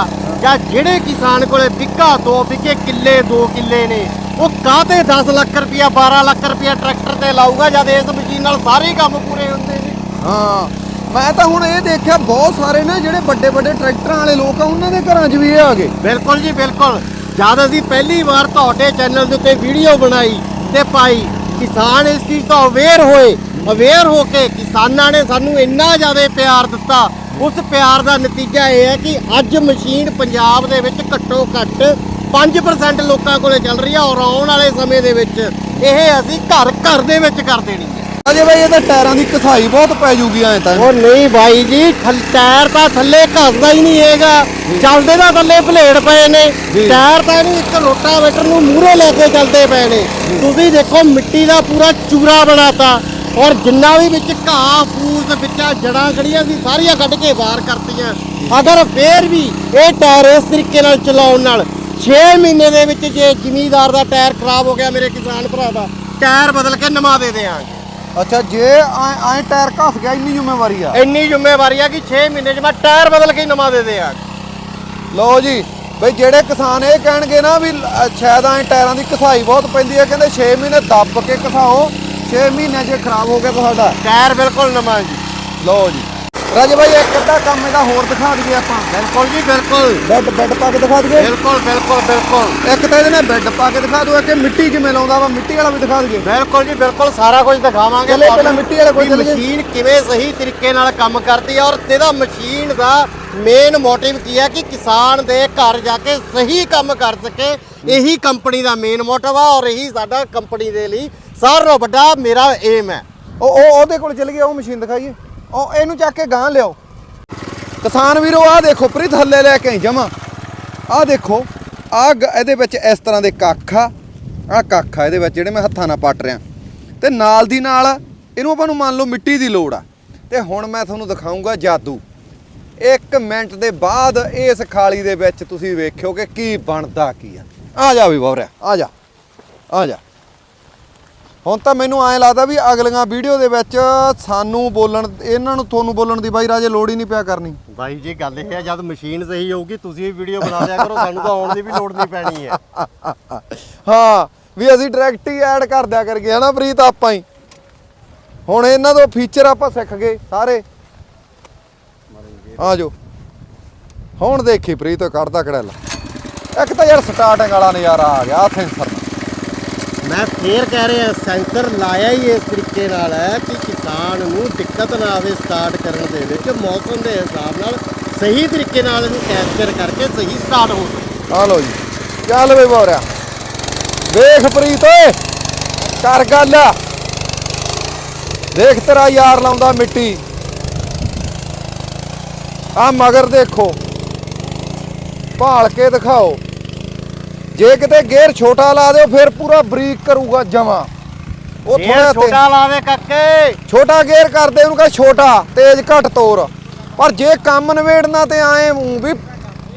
ਜਾਂ ਜਿਹੜੇ ਕਿਸਾਨ ਕੋਲੇ ਵਿੱਗਾ ਦੋ ਵਿੱਗੇ ਕਿੱਲੇ ਦੋ ਕਿੱਲੇ ਨੇ ਉਹ ਕਾਹਤੇ 10 ਲੱਖ ਰੁਪਇਆ 12 ਲੱਖ ਰੁਪਇਆ ਟਰੈਕਟਰ ਤੇ ਲਾਊਗਾ ਜਦ ਇਸ ਮਸ਼ੀਨ ਨਾਲ ਸਾਰੇ ਹੀ ਕੰਮ ਪੂਰੇ ਹੁੰਦੇ ਨੇ? ਹਾਂ। ਮੈਂ ਤਾਂ ਹੁਣ ਇਹ ਦੇਖਿਆ, ਬਹੁਤ ਸਾਰੇ ਨੇ ਜਿਹੜੇ ਵੱਡੇ ਵੱਡੇ ਟਰੈਕਟਰਾਂ ਵਾਲੇ ਲੋਕ ਆ, ਉਹਨਾਂ ਦੇ ਘਰਾਂ 'ਚ ਵੀ ਇਹ ਆ ਗਏ। ਬਿਲਕੁਲ ਜੀ, ਬਿਲਕੁਲ। ਜਦ ਅਸੀਂ ਪਹਿਲੀ ਵਾਰ ਤੁਹਾਡੇ ਚੈਨਲ ਦੇ ਉੱਤੇ ਵੀਡੀਓ ਬਣਾਈ ਤੇ ਪਾਈ, ਕਿਸਾਨ ਇਸ ਚੀਜ਼ ਤੋਂ ਅਵੇਅਰ ਹੋਏ ਅਵੇਅਰ ਹੋ ਕੇ ਕਿਸਾਨਾਂ ਨੇ ਸਾਨੂੰ ਇੰਨਾ ਜ਼ਿਆਦਾ ਪਿਆਰ ਦਿੱਤਾ। ਉਸ ਪਿਆਰ ਦਾ ਨਤੀਜਾ ਇਹ ਹੈ ਕਿ ਅੱਜ ਮਸ਼ੀਨ ਪੰਜਾਬ ਦੇ ਵਿੱਚ ਘੱਟੋ ਘੱਟ 5% ਲੋਕਾਂ ਕੋਲੇ ਚੱਲ ਰਹੀ ਹੈ ਔਰ ਆਉਣ ਵਾਲੇ ਸਮੇਂ ਦੇ ਵਿੱਚ ਇਹ ਅਸੀਂ ਘਰ ਘਰ ਦੇ ਵਿੱਚ ਕਰ ਦੇਣੀ। ਅਜੇ ਬਾਈ ਇਹ ਤਾਂ ਟਾਇਰਾਂ ਦੀ ਕਸਾਈ ਬਹੁਤ ਪੈ ਜੂਗੀ ਐ ਤਾਂ। ਉਹ ਨਹੀਂ ਬਾਈ ਜੀ ਥਲ- ਟਾਇਰ ਤਾਂ ਥੱਲੇ ਘਸਦਾ ਹੀ ਨਹੀਂ ਹੈਗਾ। ਚੱਲਦੇ ਤਾਂ ਥੱਲੇ ਭਲੇੜ ਪਏ ਨੇ। ਟਾਇਰ ਤਾਂ ਇਹਨੂੰ ਇੱਕ ਰੋਟਾਵੇਟਰ ਨੂੰ ਮੂਹਰੇ ਲੈ ਕੇ ਚੱਲਦੇ ਪਏ ਨੇ। ਤੁਸੀਂ ਦੇਖੋ ਮਿੱਟੀ ਦਾ ਪੂਰਾ ਚੂਰਾ ਬਣਾਤਾ। ਔਰ ਜਿੰਨਾ ਵੀ ਵਿੱਚ ਘਾਹ ਫੂਸ ਵਿੱਚਾਂ ਜੜਾਂ ਖੜੀਆਂ ਸੀ ਸਾਰੀਆਂ ਕੱਢ ਕੇ ਬਾਹਰ ਕਰਤੀਆਂ। ਅਗਰ ਫੇਰ ਵੀ ਇਹ ਟਾਇਰ ਇਸ ਤਰੀਕੇ ਨਾਲ ਚਲਾਉਣ ਨਾਲ 6 ਮਹੀਨੇ ਦੇ ਵਿੱਚ ਜੇ ਜ਼ਿਮੀਦਾਰ ਦਾ ਟਾਇਰ ਖਰਾਬ ਹੋ ਗਿਆ ਮੇਰੇ ਕਿਸਾਨ ਭਰਾ ਦਾ ਟਾਇਰ ਬਦਲ ਕੇ ਨਵਾ ਦੇ ਦਿਆਂਗੇ। ਅੱਛਾ ਜੇ ਐ ਟਾਇਰ ਘਸ ਗਿਆ ਇੰਨੀ ਜ਼ਿੰਮੇਵਾਰੀ ਆ। ਇੰਨੀ ਜ਼ਿੰਮੇਵਾਰੀ ਆ ਕਿ 6 ਮਹੀਨੇ 'ਚ ਮੈਂ ਟਾਇਰ ਬਦਲ ਕੇ ਨਵਾਂ ਦੇ ਦਿਆਂ। ਲਓ ਜੀ ਬਈ ਜਿਹੜੇ ਕਿਸਾਨ ਇਹ ਕਹਿਣਗੇ ਨਾ ਵੀ ਸ਼ਾਇਦ ਐ ਟਾਇਰਾਂ ਦੀ ਕਸਾਈ ਬਹੁਤ ਪੈਂਦੀ ਹੈ ਕਹਿੰਦੇ 6 ਮਹੀਨੇ ਦੱਬ ਕੇ ਕਸਾਓ 6 ਮਹੀਨਿਆਂ 'ਚ ਖਰਾਬ ਹੋ ਗਿਆ ਤੁਹਾਡਾ ਟਾਇਰ ਬਿਲਕੁਲ ਨਵਾਂ ਜੀ। ਲਓ ਜੀ। ਰਾਜੇ ਬਾਈ ਇੱਕ ਅੱਧਾ ਕੰਮ ਇਹਦਾ ਹੋਰ ਦਿਖਾ ਦਈਏ ਆਪਾਂ। ਬਿਲਕੁਲ ਜੀ ਬਿਲਕੁਲ। ਬੈੱਡ ਬੈੱਡ ਪਾ ਕੇ ਦਿਖਾ ਦਈਏ। ਬਿਲਕੁਲ ਬਿਲਕੁਲ ਬਿਲਕੁਲ। ਇੱਕ ਤਾਂ ਇਹਦੇ ਨਾਲ ਬੈੱਡ ਪਾ ਕੇ ਦਿਖਾ ਦਿਓ ਕਿ ਮਿੱਟੀ ਕਿਵੇਂ ਲਾਉਂਦਾ ਵਾ ਮਿੱਟੀ ਵਾਲਾ ਵੀ ਦਿਖਾ ਦਈਏ। ਬਿਲਕੁਲ ਜੀ ਬਿਲਕੁਲ ਸਾਰਾ ਕੁਝ ਦਿਖਾਵਾਂਗੇ। ਚੱਲੇ ਪਹਿਲਾਂ ਮਿੱਟੀ ਵਾਲੇ ਵੀ ਚੱਲੀਏ। ਮਸ਼ੀਨ ਕਿਵੇਂ ਸਹੀ ਤਰੀਕੇ ਨਾਲ ਕੰਮ ਕਰਦੀ ਹੈ ਔਰ ਇਹਦਾ ਮਸ਼ੀਨ ਦਾ ਮੇਨ ਮੋਟਿਵ ਕੀ ਹੈ ਕਿ ਕਿਸਾਨ ਦੇ ਘਰ ਜਾ ਕੇ ਸਹੀ ਕੰਮ ਕਰ ਸਕੇ। ਇਹੀ ਕੰਪਨੀ ਦਾ ਮੇਨ ਮੋਟਿਵ ਆ ਔਰ ਇਹੀ ਸਾਡਾ ਕੰਪਨੀ ਦੇ ਲਈ ਸਾਰਿਆਂ ਨਾਲੋਂ ਵੱਡਾ ਮੇਰਾ ਏਮ ਹੈ। ਉਹ ਉਹ ਉਹਦੇ ਕੋਲ ਚੱਲ ਗਿਆ ਉਹ ਮਸ਼ੀਨ ਦਿਖਾਈਏ। ਉਹ ਇਹਨੂੰ ਚੱਕ ਕੇ ਗਾਂ ਲਿਆਓ। ਕਿਸਾਨ ਵੀਰੋ, ਆਹ ਦੇਖੋ ਪ੍ਰੀ ਥੱਲੇ ਲੈ ਕੇ ਆਈ ਜਮਾ। ਆਹ ਦੇਖੋ, ਆਹ ਗ- ਇਹਦੇ ਵਿੱਚ ਇਸ ਤਰ੍ਹਾਂ ਦੇ ਕੱਖ ਆ। ਆਹ ਕੱਖ ਆ ਇਹਦੇ ਵਿੱਚ ਜਿਹੜੇ ਮੈਂ ਹੱਥਾਂ ਨਾਲ ਪੱਟ ਰਿਆਂ ਤੇ ਨਾਲ ਦੀ ਨਾਲ ਇਹਨੂੰ ਆਪਾਂ ਨੂੰ ਮੰਨ ਲਓ ਮਿੱਟੀ ਦੀ ਲੋੜ ਆ। ਤੇ ਹੁਣ ਮੈਂ ਤੁਹਾਨੂੰ ਦਿਖਾਉਂਗਾ ਜਾਦੂ। 1 ਮਿੰਟ ਦੇ ਬਾਅਦ ਇਸ ਖਾਲੀ ਦੇ ਵਿੱਚ ਤੁਸੀਂ ਵੇਖਿਓ ਕਿ ਕੀ ਬਣਦਾ ਕੀ ਆ। ਆ ਜਾ ਵੀ ਬੋਰਿਆ ਆ ਜਾ ਆ ਜਾ। ਹੁਣ ਤਾਂ ਮੈਨੂੰ ਐਂ ਲੱਗਦਾ ਵੀ ਅਗਲੀਆਂ ਵੀਡੀਓ ਦੇ ਵਿੱਚ ਸਾਨੂੰ ਬੋਲਣ ਇਹਨਾਂ ਨੂੰ ਤੁਹਾਨੂੰ ਬੋਲਣ ਦੀ ਬਾਈ ਰਾਜੇ ਲੋੜ ਹੀ ਨਹੀਂ ਪਿਆ ਕਰਨੀ। ਬਾਈ ਜੀ ਗੱਲ ਇਹ ਹੈ ਜਦ ਮਸ਼ੀਨ ਸਹੀ ਹੋਊਗੀ ਤੁਸੀਂ ਵੀ ਵੀਡੀਓ ਬਣਾ ਲਿਆ ਕਰੋ ਸਾਨੂੰ ਤਾਂ ਆਉਣ ਦੀ ਵੀ ਲੋੜ ਨਹੀਂ ਪੈਣੀ ਹੈ। ਹਾਂ ਵੀ ਅਸੀਂ ਡਾਇਰੈਕਟ ਹੀ ਐਡ ਕਰ ਦਿਆ ਕਰਗੇ ਹਨਾ ਪ੍ਰੀਤ ਆਪਾਂ ਹੀ। ਹੁਣ ਇਹਨਾਂ ਤੋਂ ਫੀਚਰ ਆਪਾਂ ਸਿੱਖ ਗਏ ਸਾਰੇ। ਆ ਜਾਓ। ਹੁਣ ਦੇਖੀ ਪ੍ਰੀਤ ਕੱਢਦਾ ਕੜੈਲਾ। ਇੱਕ ਤਾਂ ਯਾਰ ਸਟਾਰਟਿੰਗ ਵਾਲਾ ਨਜ਼ਾਰਾ ਆ ਗਿਆ ਸੈਂਸਰ ਮੈਂ ਫੇਰ ਕਹਿ ਰਿਹਾ, ਸੈਂਸਰ ਲਾਇਆ ਹੀ ਇਸ ਤਰੀਕੇ ਨਾਲ ਹੈ ਕਿ ਕਿਸਾਨ ਨੂੰ ਦਿੱਕਤ ਨਾ ਆਵੇ ਸਟਾਰਟ ਕਰਨ ਦੇ ਵਿੱਚ, ਮੌਸਮ ਦੇ ਹਿਸਾਬ ਨਾਲ ਸਹੀ ਤਰੀਕੇ ਨਾਲ ਇਹਨੂੰ ਕੈਪਚਰ ਕਰਕੇ ਸਹੀ ਸਟਾਰਟ ਹੋ ਸਕੇ। ਆ ਲਓ ਜੀ ਚੱਲ ਬਈ ਬੋਰਿਆ ਵੇਖ ਪ੍ਰੀਤ ਓਏ, ਕਰ ਗੱਲ। ਦੇਖ ਤੇਰਾ ਯਾਰ ਲਾਉਂਦਾ ਮਿੱਟੀ। ਆ ਮਗਰ ਦੇਖੋ, ਭਾਲ ਕੇ ਦਿਖਾਓ। ਜੇ ਕਿਤੇ ਗੇਅਰ ਛੋਟਾ ਲਾ ਦਿਓ ਫਿਰ ਪੂਰਾ ਬਰੀਕ ਕਰੂਗਾ ਜਮਾ। ਉਹ ਥੋੜਾ ਛੋਟਾ ਲਾਵੇ ਕਾਕੇ। ਛੋਟਾ ਗੇਅਰ ਕਰਦੇ ਉਹਨੂੰ ਕਹ ਛੋਟਾ ਤੇਜ਼ ਘੱਟ ਤੋਰ। ਪਰ ਜੇ ਕੰਮ ਨਵੇੜਨਾ ਤੇ ਆਏ ਵੀ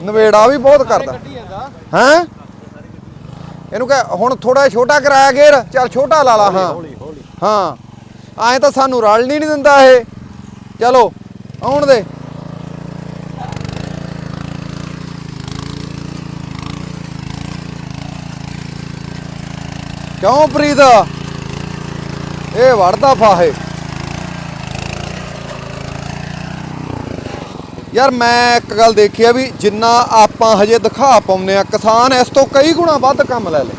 ਨਵੇੜਾ ਵੀ ਬਹੁਤ ਕਰਦਾ। ਹੈਂ? ਇਹਨੂੰ ਕਹ ਹੁਣ ਥੋੜਾ ਛੋਟਾ ਕਰਾਇਆ ਗੇਅਰ ਚੱਲ ਛੋਟਾ ਲਾ ਲਾ ਹਾਂ। ਹਾਂ। ਐਂ ਤਾਂ ਸਾਨੂੰ ਰਲ ਨਹੀਂ ਦਿੰਦਾ ਇਹ। ਚਲੋ ਆਉਣ ਦੇ। ਕਿਉਂ ਪ੍ਰੀਤ? ਇਹ ਵੜਦਾ ਫਾਹੇ। ਯਾਰ ਮੈਂ ਇੱਕ ਗੱਲ ਦੇਖੀ ਆ ਵੀ ਜਿੰਨਾ ਆਪਾਂ ਹਜੇ ਦਿਖਾ ਪਾਉਂਦੇ ਆ ਕਿਸਾਨ ਇਸ ਤੋਂ ਕਈ ਗੁਣਾ ਵੱਧ ਕੰਮ ਲੈ ਲੈ।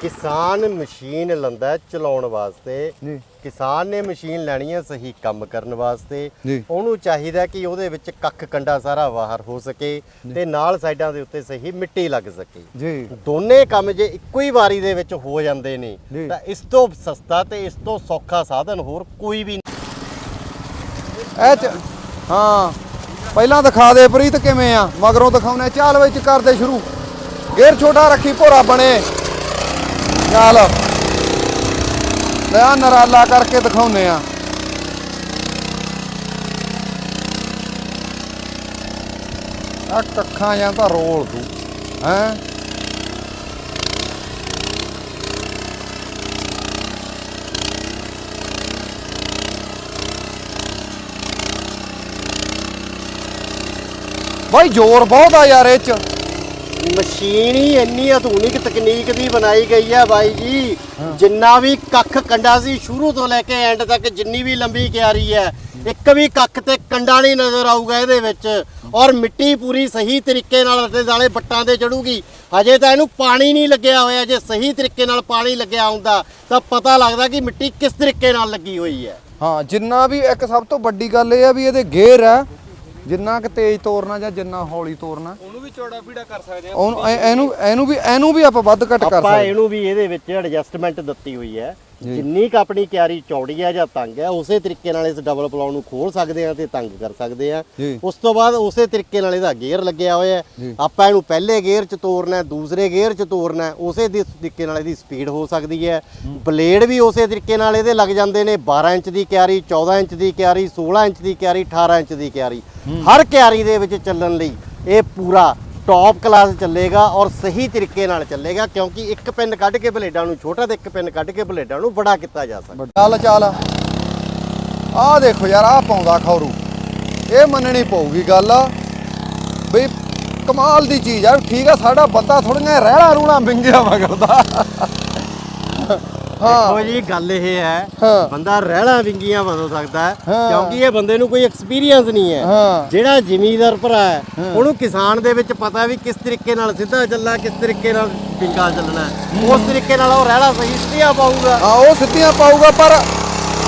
ਕਿਸਾਨ ਮਸ਼ੀਨ ਲੰਦਾ ਚਲਾਉਣ ਵਾਸਤੇ ਜੀ। ਕਿਸਾਨ ਨੇ ਮਸ਼ੀਨ ਲੈਣੀ ਹੈ ਸਹੀ ਕੰਮ ਕਰਨ ਵਾਸਤੇ। ਉਹਨੂੰ ਚਾਹੀਦਾ ਕਿ ਉਹਦੇ ਵਿੱਚ ਕੱਖ ਕੰਡਾ ਸਾਰਾ ਬਾਹਰ ਹੋ ਸਕੇ ਤੇ ਨਾਲ ਸਾਈਡਾਂ ਦੇ ਉੱਤੇ ਸਹੀ ਮਿੱਟੀ ਲੱਗ ਸਕੇ। ਜੀ। ਦੋਨੇ ਕੰਮ ਜੇ ਇੱਕੋ ਹੀ ਵਾਰੀ ਦੇ ਵਿੱਚ ਹੋ ਜਾਂਦੇ ਨੇ। ਤਾਂ ਇਸ ਤੋਂ ਸਸਤਾ ਤੇ ਇਸ ਤੋਂ ਸੌਖਾ ਸਾਧਨ ਹੋਰ ਕੋਈ ਵੀ ਇਹ ਹਾਂ। ਪਹਿਲਾਂ ਦਿਖਾ ਦੇ ਪ੍ਰੀਤ ਕਿਵੇਂ ਆ ਮਗਰੋਂ ਦਿਖਾਉਣੇ ਚੱਲ ਵਿੱਚ ਕਰਦੇ ਸ਼ੁਰੂ। ਗੇਅਰ ਛੋਟਾ ਰੱਖੀ ਭੋਰਾ ਬਣੇ। ਚੱਲ। ਲੈ ਆ ਨਰਾਲਾ ਕਰਕੇ ਦਿਖਾਉਨੇ ਆ। ਆ ਕੱਖਾਂ ਜਾਂ ਤਾਂ ਰੋਲ ਦੂ, ਹੈ? ਬਾਈ ਜ਼ੋਰ ਬਹੁਤ ਆ ਯਾਰ ਇਹ ਚ। ਮਸ਼ੀਨ ਹੀ ਇੰਨੀ ਆਧੁਨਿਕ ਤਕਨੀਕ ਦੀ ਬਣਾਈ ਗਈ ਹੈ ਬਾਈ ਜੀ। ਜਿੰਨਾ ਵੀ ਕੱਖ ਕੰਡਾ ਸੀ ਸ਼ੁਰੂ ਤੋਂ ਲੈ ਕੇ ਐਂਡ ਤੱਕ ਜਿੰਨੀ ਵੀ ਲੰਬੀ ਕਿਆਰੀ ਹੈ ਇੱਕ ਵੀ ਕੱਖ ਤੇ ਕੰਡਾ ਨਹੀਂ ਨਜ਼ਰ ਆਊਗਾ ਇਹਦੇ ਵਿੱਚ। ਔਰ ਮਿੱਟੀ ਪੂਰੀ ਸਹੀ ਤਰੀਕੇ ਨਾਲ ਅੱਡੇ ਨਾਲੇ ਬੱਟਾਂ ਤੇ ਚੜੂਗੀ। ਹਜੇ ਤਾਂ ਇਹਨੂੰ ਪਾਣੀ ਨਹੀਂ ਲੱਗਿਆ ਹੋਇਆ ਜੇ ਸਹੀ ਤਰੀਕੇ ਨਾਲ ਪਾਣੀ ਲੱਗਿਆ ਹੁੰਦਾ ਤਾਂ ਪਤਾ ਲੱਗਦਾ ਕਿ ਮਿੱਟੀ ਕਿਸ ਤਰੀਕੇ ਨਾਲ ਲੱਗੀ ਹੋਈ ਹੈ। ਹਾਂ ਜਿੰਨਾ ਵੀ ਇੱਕ ਸਭ ਤੋਂ ਵੱਡੀ ਗੱਲ ਇਹ ਆ ਵੀ ਇਹਦੇ ਗੇਅਰ ਆ ਜਿੰਨਾ ਕਿ ਤੇਜ਼ ਤੋਰਨਾ ਜਾਂ ਜਿੰਨਾ ਹੌਲੀ ਤੋਰਨਾ ਉਹਨੂੰ ਵੀ ਚੌੜਾ ਪੀੜਾ ਕਰ ਸਕਦੇ ਆ ਉਹਨੂੰ ਐ- ਇਹਨੂੰ ਇਹਨੂੰ ਵੀ ਇਹਨੂੰ ਵੀ ਆਪਾਂ ਵੱਧ ਘੱਟ ਕਰ ਆਪਾਂ ਸਕਦੇ ਇਹਨੂੰ ਵੀ ਇਹਦੇ ਵਿੱਚ ਐਡਜਸਟਮੈਂਟ ਦਿੱਤੀ ਹੋਈ ਹੈ। ਜਿੰਨੀ ਕ ਆਪਣੀ ਕਿਆਰੀ ਚੌੜੀ ਹੈ ਜਾਂ ਤੰਗ ਹੈ ਉਸੇ ਤਰੀਕੇ ਨਾਲ ਇਸ ਡਬਲ ਪਲਾਉ ਨੂੰ ਖੋਲ ਸਕਦੇ ਆ ਤੇ ਤੰਗ ਕਰ ਸਕਦੇ ਆ। ਉਸ ਤੋਂ ਬਾਅਦ ਉਸੇ ਤਰੀਕੇ ਨਾਲ ਇਹਦਾ ਗੇਅਰ ਲੱਗਿਆ ਹੋਇਆ ਹੈ। ਆਪਾਂ ਇਹਨੂੰ ਪਹਿਲੇ ਗੇਅਰ 'ਚ ਤੋਰਨਾ ਹੈ, ਦੂਸਰੇ ਗੇਅਰ 'ਚ ਤੋਰਨਾ ਹੈ, ਉਸੇ ਦੇ ਤਰੀਕੇ ਨਾਲ ਇਹਦੀ ਸਪੀਡ ਹੋ ਸਕਦੀ ਹੈ। ਬਲੇਡ ਵੀ ਉਸੇ ਤਰੀਕੇ ਨਾਲ ਇਹਦੇ ਲੱਗ ਜਾਂਦੇ ਨੇ 12 ਇੰਚ ਦੀ ਕਿਆਰੀ 14 ਇੰਚ ਦੀ ਕਿਆਰੀ 16 ਇੰਚ ਦੀ ਕਿਆਰੀ 18 ਇੰਚ ਦੀ ਕਿਆਰੀ। ਹਰ ਕਿਆਰੀ ਦੇ ਵਿੱਚ ਚੱਲਣ ਲਈ ਇਹ ਪੂਰਾ ਟੌਪ ਕਲਾਸ ਚੱਲੇਗਾ ਔਰ ਸਹੀ ਤਰੀਕੇ ਨਾਲ ਚੱਲੇਗਾ ਕਿਉਂਕਿ ਇੱਕ ਪਿੰਨ ਕੱਢ ਕੇ ਬਲੇਡਾਂ ਨੂੰ ਛੋਟਾ ਤੇ ਇੱਕ ਪਿੰਨ ਕੱਢ ਕੇ ਬਲੇਡਾਂ ਨੂੰ ਬੜਾ ਕੀਤਾ ਜਾ ਸਕਦਾ। ਚੱਲ ਚੱਲ ਆਹ ਦੇਖੋ ਯਾਰ, ਆਹ ਪਾਉਂਦਾ ਖੌਰੂ। ਇਹ ਮੰਨਣੀ ਪਊਗੀ ਗੱਲ। ਬਈ ਕਮਾਲ ਦੀ ਚੀਜ਼ ਆ। ਠੀਕ ਆ, ਸਾਡਾ ਬੰਦਾ ਥੋੜੀਆਂ ਰਹਿਣਾ ਰੂਣਾ ਵਿੰਗਿਆ ਮਗਰਦਾ ਦੇਖੋ ਜੀ ਗੱਲ ਇਹ ਹੈ ਹਾਂ। ਬੰਦਾ ਰਹਿਣਾ ਵਿੰਗੀਆਂ ਬਦਲ ਸਕਦਾ ਹੈ ਹਾਂ। ਕਿਉਂਕਿ ਇਹ ਬੰਦੇ ਨੂੰ ਕੋਈ ਐਕਸਪੀਰੀਅੰਸ ਨਹੀਂ ਹੈ ਹਾਂ। ਜਿਹੜਾ ਜ਼ਿਮੀਂਦਾਰ ਭਰਾ ਹੈ ਉਹਨੂੰ ਕਿਸਾਨ ਦੇ ਵਿੱਚ ਪਤਾ ਵੀ ਕਿਸ ਤਰੀਕੇ ਨਾਲ ਸਿੱਧਾ ਚੱਲਣਾ ਕਿਸ ਤਰੀਕੇ ਨਾਲ ਵਿੰਗਾ ਚੱਲਣਾ ਹੈ। ਉਸ ਤਰੀਕੇ ਨਾਲ ਉਹ ਰਹਿਣਾ ਸਹੀ ਸਿੱਧਾ ਪਾਊਗਾ ਆ ਉਹ ਸਿੱਧੀਆਂ ਪਾਊਗਾ ਪਰ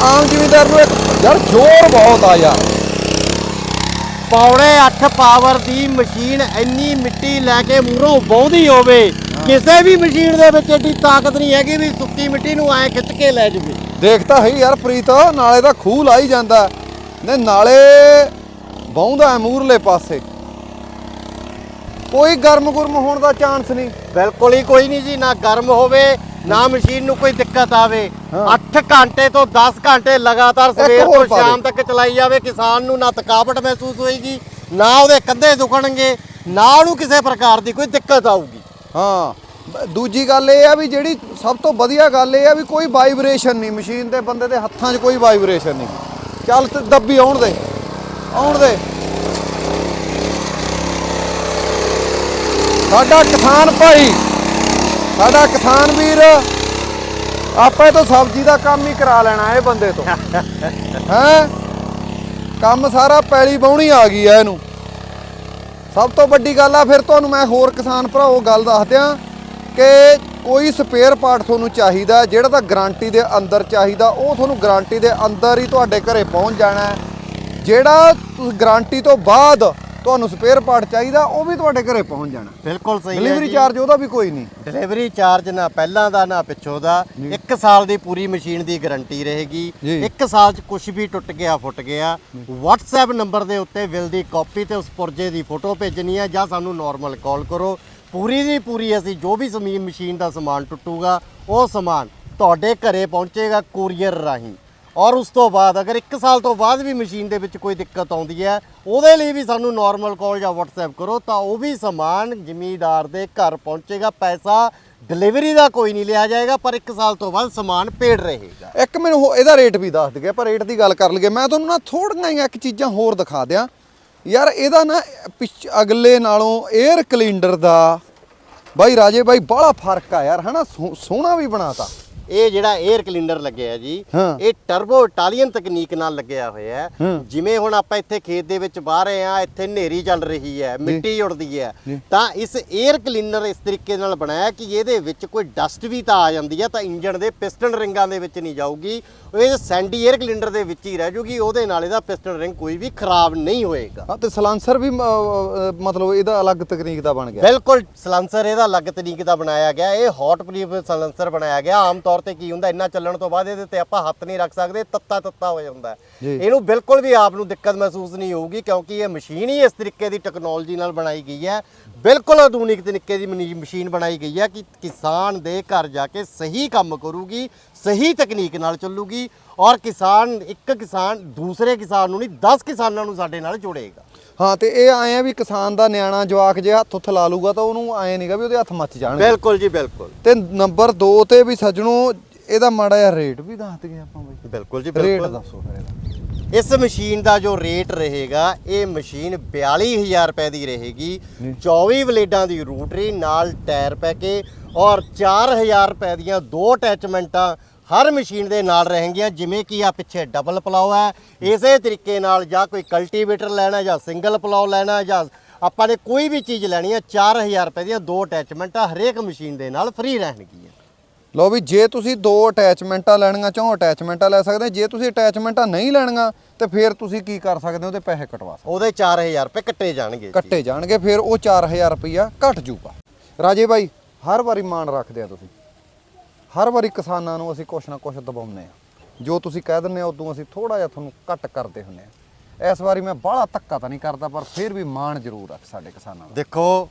ਆਮ ਜ਼ਿਮੀਂਦਾਰ ਨੂੰ ਇੱਕ ਯਾਰ ਜ਼ੋਰ ਬਹੁਤ ਆ ਯਾਰ ਪੌੜੇ 8 ਪਾਵਰ ਦੀ ਮਸ਼ੀਨ ਇੰਨੀ ਮਿੱਟੀ ਲੈ ਕੇ ਮੂਹਰੋਂ ਵਾਹੁੰਦੀ ਹੋਵੇ ਕਿਸੇ ਵੀ ਮਸ਼ੀਨ ਦੇ ਵਿੱਚ ਏਡੀ ਤਾਕਤ ਨਹੀਂ ਹੈਗੀ ਵੀ ਸੁੱਕੀ ਮਿੱਟੀ ਨੂੰ ਐ ਖਿੱਚ ਕੇ ਲੈ ਜਾਵੇ। ਦੇਖ ਤਾਂ ਹੈ ਯਾਰ ਪ੍ਰੀਤ ਨਾਲੇ ਦਾ ਖੂਹ ਲਾਈ ਜਾਂਦਾ। ਨੇ ਨਾਲੇ ਬਾਉਂਦਾ ਹੈ ਮੂਰਲੇ ਪਾਸੇ। ਕੋਈ ਗਰਮ ਗੁਰਮ ਹੋਣ ਦਾ ਚਾਂਸ ਨਹੀਂ। ਬਿਲਕੁਲ ਹੀ ਕੋਈ ਨਹੀਂ ਜੀ ਨਾ ਗਰਮ ਹੋਵੇ ਨਾ ਮਸ਼ੀਨ ਨੂੰ ਕੋਈ ਦਿੱਕਤ ਆਵੇ। 8 ਘੰਟੇ ਤੋਂ 10 ਘੰਟੇ ਲਗਾਤਾਰ ਸਵੇਰ ਤੋਂ। ਸ਼ਾਮ ਤੱਕ ਚਲਾਈ ਜਾਵੇ ਕਿਸਾਨ ਨੂੰ ਨਾ ਥਕਾਵਟ ਮਹਿਸੂਸ ਹੋਏਗੀ ਨਾ ਉਹਦੇ ਕੰਧੇ ਦੁਖਣਗੇ ਨਾ ਉਹਨੂੰ ਕਿਸੇ ਪ੍ਰਕਾਰ ਦੀ ਕੋਈ ਦਿੱਕਤ ਆਊਗੀ। ਹਾਂ। ਦੂਜੀ ਗੱਲ ਇਹ ਆ ਵੀ ਜਿਹੜੀ ਸਭ ਤੋਂ ਵਧੀਆ ਗੱਲ ਇਹ ਆ ਵੀ ਕੋਈ ਵਾਈਬ੍ਰੇਸ਼ਨ ਨਹੀਂ ਮਸ਼ੀਨ ਦੇ ਬੰਦੇ ਦੇ ਹੱਥਾਂ 'ਚ ਕੋਈ ਵਾਈਬ੍ਰੇਸ਼ਨ ਨਹੀਂ। ਚੱਲ ਤੇ ਦੱਬੀ ਆਉਣ ਦੇ। ਆਉਣ ਦੇ। ਸਾਡਾ ਕਿਸਾਨ ਭਾਈ ਸਾਡਾ ਕਿਸਾਨ ਵੀਰ ਆਪਾਂ ਇਹ ਤੋਂ ਸਬਜ਼ੀ ਦਾ ਕੰਮ ਹੀ ਕਰਾ ਲੈਣਾ ਇਹ ਬੰਦੇ ਤੋਂ। ਹੈ? ਕੰਮ ਸਾਰਾ ਪੈਲੀ ਬਾਉਣੀ ਆ ਗਈ ਆ ਇਹਨੂੰ। ਸਭ ਤੋਂ ਵੱਡੀ ਗੱਲ ਆ, ਫਿਰ ਤੁਹਾਨੂੰ ਮੈਂ ਹੋਰ ਕਿਸਾਨ ਭਰਾਓ ਗੱਲ ਦੱਸ ਦਿਆਂ ਕਿ ਕੋਈ ਸਪੇਅਰ ਪਾਰਟ ਤੁਹਾਨੂੰ ਚਾਹੀਦਾ, ਜਿਹੜਾ ਤਾਂ ਗਾਰੰਟੀ ਦੇ ਅੰਦਰ ਚਾਹੀਦਾ, ਉਹ ਤੁਹਾਨੂੰ ਗਾਰੰਟੀ ਦੇ ਅੰਦਰ ਹੀ ਤੁਹਾਡੇ ਘਰੇ ਪਹੁੰਚ ਜਾਣਾ ਜਿਹੜਾ ਤੁਸੀਂ ਗਾਰੰਟੀ ਤੋਂ ਬਾਅਦ ਤੁਹਾਨੂੰ ਸਪੇਅਰ ਪਾਰਟ ਚਾਹੀਦਾ ਉਹ ਵੀ ਤੁਹਾਡੇ ਘਰੇ ਪਹੁੰਚ ਜਾਣਾ। ਬਿਲਕੁਲ ਸਹੀ ਹੈ ਡਿਲੀਵਰੀ। ਚਾਰਜ ਉਹਦਾ ਵੀ ਕੋਈ ਨਹੀਂ। ਡਿਲੀਵਰੀ ਚਾਰਜ ਨਾ ਪਹਿਲਾਂ ਦਾ ਨਾ ਪਿੱਛੋਂ ਦਾ। 1 ਸਾਲ ਦੀ ਪੂਰੀ ਮਸ਼ੀਨ ਦੀ ਗਾਰੰਟੀ ਰਹੇਗੀ। ਜੀ। 1 ਸਾਲ ਚ ਕੁਝ ਵੀ ਟੁੱਟ ਗਿਆ ਫੁੱਟ ਗਿਆ। WhatsApp ਨੰਬਰ ਦੇ ਉੱਤੇ ਬਿੱਲ ਦੀ ਕਾਪੀ ਤੇ ਉਸ ਪੁਰਜੇ ਦੀ ਫੋਟੋ ਭੇਜਣੀ ਹੈ ਜਾਂ ਸਾਨੂੰ ਨਾਰਮਲ ਕਾਲ ਕਰੋ। ਪੂਰੀ ਦੀ ਪੂਰੀ ਅਸੀਂ ਜੋ ਵੀ ਜ਼ਮੀਨ ਮਸ਼ੀਨ ਦਾ ਸਮਾਨ ਟੁੱਟੂਗਾ ਉਹ ਸਮਾਨ ਤੁਹਾਡੇ ਘਰੇ ਪਹੁੰਚੇਗਾ ਕੋਰੀਅਰ ਰਾਹੀਂ। ਔਰ ਉਸ ਤੋਂ ਬਾਅਦ, ਅਗਰ 1 ਸਾਲ ਤੋਂ ਬਾਅਦ ਵੀ ਮਸ਼ੀਨ ਦੇ ਵਿੱਚ ਕੋਈ ਦਿੱਕਤ ਆਉਂਦੀ ਹੈ, ਉਹਦੇ ਲਈ ਵੀ ਸਾਨੂੰ ਨਾਰਮਲ ਕਾਲ ਜਾਂ WhatsApp ਕਰੋ, ਤਾਂ ਉਹ ਵੀ ਸਮਾਨ ਜ਼ਿਮੀਦਾਰ ਦੇ ਘਰ ਪਹੁੰਚੇਗਾ, ਪੈਸਾ ਡਿਲੀਵਰੀ ਦਾ ਕੋਈ ਨਹੀਂ ਲਿਆ ਜਾਏਗਾ, ਪਰ 1 ਸਾਲ ਤੋਂ ਬਾਅਦ ਸਮਾਨ ਪੇੜ ਰਹੇਗਾ। ਇੱਕ ਮੈਨੂੰ ਹੋ- ਇਹਦਾ ਰੇਟ ਵੀ ਦੱਸ ਦਈਏ ਪਰ ਰੇਟ ਦੀ ਗੱਲ ਕਰ ਲਈਏ। ਮੈਂ ਤੁਹਾਨੂੰ ਨਾ ਥੋੜੀਆਂ ਜਿਹੀਆਂ ਇੱਕ ਚੀਜ਼ਾਂ ਹੋਰ ਦਿਖਾ ਦਿਆਂ। ਯਾਰ, ਇਹਦਾ ਨਾ ਪਿਛ, ਅਗਲੇ ਨਾਲੋਂ 에ਅਰ ਕਲੀਨਰ ਦਾ ਬਾਈ ਰਾਜੇ ਬਾਈ ਬੜਾ ਫ਼ਰਕ ਆ ਯਾਰ, ਹਨਾ? ਸੋ- ਸੋਹਣਾ ਵੀ ਬਣਾਤਾ। ਇਹ ਜਿਹੜਾ 에ਅਰ ਕਲੀਨਰ ਲੱਗਿਆ ਜੀ ਇਹ ਟਰਬੋ ਇਟਾਲੀਅਨ ਤਕਨੀਕ ਨਾਲ ਲੱਗਿਆ ਹੋਇਆ ਹੈ। ਜਿਵੇਂ ਹੁਣ ਆਪਾਂ ਇੱਥੇ ਖੇਤ ਦੇ ਵਿੱਚ ਬਾਹਰ ਆ ਇੱਥੇ ਹਨੇਰੀ ਚੱਲ ਰਹੀ ਹੈ ਮਿੱਟੀ ਉੜਦੀ ਹੈ। ਤਾਂ ਇਸ 에ਅਰ ਕਲੀਨਰ ਇਸ ਤਰੀਕੇ ਨਾਲ ਬਣਾਇਆ ਕਿ ਇਹਦੇ ਵਿੱਚ ਕੋਈ ਡਸਟ ਵੀ ਤਾਂ ਆ ਜਾਂਦੀ ਹੈ ਤਾਂ ਇੰਜਣ ਦੇ ਪਿਸਟਨ ਰਿੰਗਾਂ ਦੇ ਵਿੱਚ ਨਹੀਂ ਜਾਊਗੀ। ਇਹ ਸੈਂਡੀ 에ਅਰ ਕਲੀਨਰ ਦੇ ਵਿੱਚ ਹੀ ਰਹਿ ਜੂਗੀ ਉਹਦੇ ਨਾਲ ਇਹਦਾ ਪਿਸਟਨ ਰਿੰਗ ਕੋਈ ਵੀ ਖਰਾਬ ਨਹੀਂ ਹੋਏਗਾ। ਤੇ ਸਲਾਂਸਰ ਵੀ ਮਤਲਬ ਇਹਦਾ ਅਲੱਗ ਤਕਨੀਕ ਦਾ ਬਣ ਗਿਆ। ਬਿਲਕੁਲ ਸਲਾਂਸਰ ਇਹਦਾ ਅਲੱਗ ਤਕਨੀਕ ਦਾ ਬਣਾਇਆ ਗਿਆ ਇਹ ਹੌਟ ਪ੍ਰੀਪ ਸਲਾਂਸਰ ਬਣਾਇਆ ਗਿਆ ਆਮ ਤੌਰ ਤੇ ਕੀ ਹੁੰਦਾ ਇੰਨਾ ਚੱਲਣ ਤੋਂ ਬਾਅਦ ਇਹਦੇ ਤੇ ਆਪਾਂ ਹੱਥ ਨਹੀਂ ਰੱਖ ਸਕਦੇ ਤੱਤਾ ਤੱਤਾ ਹੋ ਜਾਂਦਾ। ਇਹਨੂੰ ਬਿਲਕੁਲ ਵੀ ਆਪ ਨੂੰ ਦਿੱਕਤ ਮਹਿਸੂਸ ਨਹੀਂ ਹੋਊਗੀ ਕਿਉਂਕਿ ਇਹ ਮਸ਼ੀਨ ਹੀ ਇਸ ਤਰੀਕੇ ਦੀ ਟੈਕਨੋਲੋਜੀ ਨਾਲ ਬਣਾਈ ਗਈ ਹੈ। ਬਿਲਕੁਲ ਆਧੁਨਿਕ ਤਰੀਕੇ ਦੀ ਮਸ਼ੀਨ ਬਣਾਈ ਗਈ ਹੈ ਕਿ ਕਿਸਾਨ ਦੇ ਘਰ ਜਾ ਕੇ ਸਹੀ ਕੰਮ ਕਰੂਗੀ ਸਹੀ ਤਕਨੀਕ ਨਾਲ ਚੱਲੂਗੀ ਔਰ ਕਿਸਾਨ ਇੱਕ ਕਿਸਾਨ ਦੂਸਰੇ ਕਿਸਾਨ ਨੂੰ ਨਹੀਂ 10 ਕਿਸਾਨਾਂ ਨੂੰ ਸਾਡੇ ਨਾਲ ਜੋੜੇਗਾ। ਹਾਂ ਤੇ ਇਹ ਆਏ ਆ ਵੀ ਕਿਸਾਨ ਦਾ ਨਿਆਣਾ ਜਵਾਕ ਜੇ ਹੱਥ ਉੱਥੇ ਲਾ ਲੂਗਾ ਤਾਂ ਉਹਨੂੰ ਐ ਨਹੀਂਗਾ ਵੀ ਉਹਦੇ ਹੱਥ ਮੱਚ ਜਾਣਗੇ। ਬਿਲਕੁਲ ਜੀ ਬਿਲਕੁਲ। ਤੇ ਨੰਬਰ 2 ਤੇ ਵੀ ਸੱਜਣੋ ਇਹਦਾ ਮਾੜਾ ਜਿਹਾ ਰੇਟ ਵੀ ਦੱਸ ਦਈਏ ਆਪਾਂ ਬਾਈ। ਬਿਲਕੁਲ ਜੀ ਰੇਟ ਬਿਲਕੁਲ। ਦੱਸੋ ਫਿਰ ਇਹਦਾ। ਇਸ ਮਸ਼ੀਨ ਦਾ ਜੋ ਰੇਟ ਰਹੇਗਾ ਇਹ ਮਸ਼ੀਨ 42000 ਰੁਪਏ ਦੀ ਰਹੇਗੀ। 24 ਬਲੇਡਾਂ ਦੀ ਰੂਟਰੀ ਨਾਲ ਟਾਇਰ ਪੈ ਕੇ ਔਰ 4000 ਰੁਪਏ ਦੀਆਂ ਦੋ ਅਟੈਚਮੈਂਟਾਂ ਹਰ ਮਸ਼ੀਨ ਦੇ ਨਾਲ ਰਹਿਣਗੀਆਂ ਜਿਵੇਂ ਕਿ ਆ ਪਿੱਛੇ ਡਬਲ ਪਲਾਉ ਹੈ। ਇਸੇ ਤਰੀਕੇ ਨਾਲ ਜਾਂ ਕੋਈ ਕਲਟੀਵੇਟਰ ਲੈਣਾ ਜਾਂ ਸਿੰਗਲ ਪਲਾਉ ਲੈਣਾ ਜਾਂ ਆਪਾਂ ਨੇ ਕੋਈ ਵੀ ਚੀਜ਼ ਲੈਣੀ ਹੈ 4000 ਰੁਪਏ ਦੀਆਂ ਦੋ ਅਟੈਚਮੈਂਟਾਂ ਹਰੇਕ ਮਸ਼ੀਨ ਦੇ ਨਾਲ ਫ੍ਰੀ ਰਹਿਣਗੀਆਂ। ਲਓ ਵੀ ਜੇ ਤੁਸੀਂ ਦੋ ਅਟੈਚਮੈਂਟਾਂ ਲੈਣੀਆਂ ਚਾਹੋ ਅਟੈਚਮੈਂਟਾਂ ਲੈ ਸਕਦੇ ਜੇ ਤੁਸੀਂ ਅਟੈਚਮੈਂਟਾਂ ਨਹੀਂ ਲੈਣੀਆਂ ਤੇ ਫਿਰ ਤੁਸੀਂ ਕੀ ਕਰ ਸਕਦੇ ਹੋ? ਉਹਦੇ ਪੈਸੇ ਕਟਵਾ ਸਕਦੇ ਉਹਦੇ 4000 ਰੁਪਏ ਕੱਟੇ ਜਾਣਗੇ। ਕੱਟੇ ਜਾਣਗੇ ਫਿਰ ਉਹ 4000 ਰੁਪਈਆ ਘਟ ਜੂਗਾ। ਰਾਜੇ ਬਾਈ ਹਰ ਵਾਰੀ ਮਾਣ ਰੱਖਦੇ ਆ ਤੁਸੀਂ। ਹਰ ਵਾਰੀ ਕਿਸਾਨਾਂ ਨੂੰ ਅਸੀਂ ਕੁਛ ਨਾ ਕੁਛ ਦਬਾਉਂਦੇ ਆ ਜੋ ਤੁਸੀਂ ਕਹਿ ਦਿੰਦੇ ਹੋ ਉਦੋਂ ਅਸੀਂ ਥੋੜਾ ਜਿਹਾ ਤੁਹਾਨੂੰ ਘੱਟ ਕਰਦੇ ਹੁੰਦੇ ਆ ਇਸ ਵਾਰੀ ਮੈਂ ਬਾਹਲਾ ਧੱਕਾ ਤਾਂ ਨਹੀਂ ਕਰਦਾ ਪਰ ਫਿਰ ਵੀ ਮਾਣ ਜ਼ਰੂਰ ਰੱਖ ਸਾਡੇ ਕਿਸਾਨਾਂ ਦਾ। ਦੇਖੋ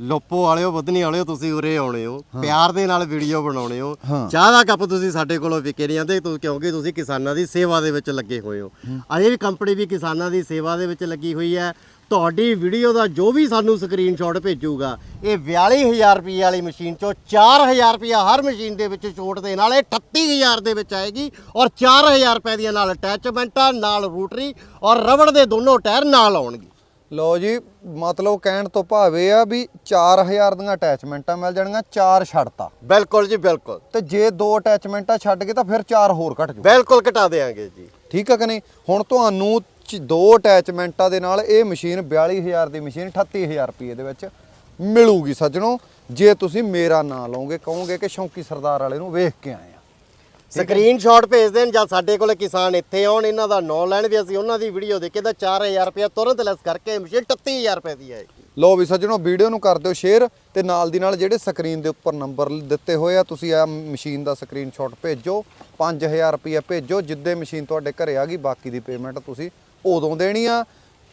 ਲੋਪੋ ਵਾਲਿਓ ਵਧਨੀ ਵਾਲਿਓ ਤੁਸੀਂ ਉਰੇ ਆਉਣੇ ਹੋ। ਪਿਆਰ ਦੇ ਨਾਲ ਵੀਡੀਓ ਬਣਾਉਣੇ ਹੋ। ਹਾਂ। ਚਾਹ ਦਾ ਕੱਪ ਤੁਸੀਂ ਸਾਡੇ ਕੋਲੋਂ ਵਿਕੇ ਨਹੀਂ ਆਂਦੇ ਤੂੰ ਕਿਉਂਕਿ ਤੁਸੀਂ ਕਿਸਾਨਾਂ ਦੀ ਸੇਵਾ ਦੇ ਵਿੱਚ ਲੱਗੇ ਹੋਏ ਹੋ। ਅਜੇ ਵੀ ਕੰਪਨੀ ਵੀ ਕਿਸਾਨਾਂ ਦੀ ਸੇਵਾ ਦੇ ਵਿੱਚ ਲੱਗੀ ਹੋਈ ਹੈ। ਤੁਹਾਡੀ ਵੀਡੀਓ ਦਾ ਜੋ ਵੀ ਸਾਨੂੰ ਸਕਰੀਨਸ਼ਾਟ ਭੇਜੂਗਾ ਇਹ 42000 ਰੁਪਏ ਵਾਲੀ ਮਸ਼ੀਨ ਚੋਂ 4000 ਰੁਪਏ ਹਰ ਮਸ਼ੀਨ ਦੇ ਵਿੱਚ ਛੋਟ ਦੇ ਨਾਲ ਇਹ 38000 ਦੇ ਵਿੱਚ ਆਏਗੀ ਔਰ 4000 ਰੁਪਏ ਦੀਆਂ ਨਾਲ ਅਟੈਚਮੈਂਟਾਂ ਨਾਲ ਰੂਟਰੀ ਔਰ ਰਬੜ ਦੇ ਦੋਨੋਂ ਟਾਇਰ ਨਾਲ ਆਉਣਗੇ। ਲਓ ਜੀ ਮਤਲਬ ਕਹਿਣ ਤੋਂ ਭਾਵੇਂ ਆ ਵੀ 4000 ਦੀਆਂ ਅਟੈਚਮੈਂਟਾਂ ਮਿਲ ਜਾਣਗੀਆਂ ਚਾਰ ਛੱਡਤਾ। ਬਿਲਕੁਲ ਜੀ ਬਿਲਕੁਲ। ਤੇ ਜੇ ਦੋ ਅਟੈਚਮੈਂਟਾਂ ਛੱਡ ਕੇ ਤਾਂ ਫਿਰ ਚਾਰ ਹੋਰ ਘਟ ਜੂ ਬਿਲਕੁਲ ਘਟਾ ਦੇਾਂਗੇ ਜੀ। ਠੀਕ ਹੈ ਕਿ ਨਹੀਂ? ਹੁਣ ਤੁਹਾਨੂੰ ਦੋ ਅਟੈਚਮੈਂਟਾਂ ਦੇ ਨਾਲ ਇਹ ਮਸ਼ੀਨ 42000 ਦੀ ਮਸ਼ੀਨ 38000 ਰੁਪਏ ਦੇ ਵਿੱਚ ਮਿਲੂਗੀ। ਸੱਜਣੋ ਜੇ ਤੁਸੀਂ ਮੇਰਾ ਨਾਂ ਲਓਗੇ ਕਹੋਗੇ ਕਿ ਸ਼ੌਂਕੀ ਸਰਦਾਰ ਵਾਲੇ ਨੂੰ ਵੇਖ ਕੇ ਆਏ ਆ। ਸਕਰੀਨਸ਼ਾਟ ਭੇਜ ਦੇਣ ਜਾਂ ਸਾਡੇ ਕੋਲੇ ਕਿਸਾਨ ਇੱਥੇ ਆਉਣ ਇਹਨਾਂ ਦਾ ਨਾਂ ਲੈਣ ਵੀ ਅਸੀਂ ਉਹਨਾਂ ਦੀ ਵੀਡੀਓ ਦੇ ਕੇ ਤਾਂ 4000 ਰੁਪਏ ਤੁਰੰਤ ਲੈਸ ਕਰਕੇ ਮਸ਼ੀਨ 38000 ਰੁਪਏ ਦੀ ਆਏਗੀ। ਲਓ ਵੀ ਸੱਜਣੋ ਵੀਡੀਓ ਨੂੰ ਕਰ ਦਿਓ ਸ਼ੇਅਰ ਤੇ ਨਾਲ ਦੀ ਨਾਲ ਜਿਹੜੇ ਸਕਰੀਨ ਦੇ ਉੱਪਰ ਨੰਬਰ ਦਿੱਤੇ ਹੋਏ ਆ ਤੁਸੀਂ ਆ ਮਸ਼ੀਨ ਦਾ ਸਕਰੀਨਸ਼ਾਟ ਭੇਜੋ 5000 ਰੁਪਏ ਭੇਜੋ ਜਿੱਦੇ ਮਸ਼ੀਨ ਤੁਹਾਡੇ ਘਰੇ ਆ ਗਈ ਬਾਕੀ ਦੀ ਪੇਮੈਂਟ ਤੁਸੀਂ ਉਦੋਂ ਦੇਣੀ ਆ।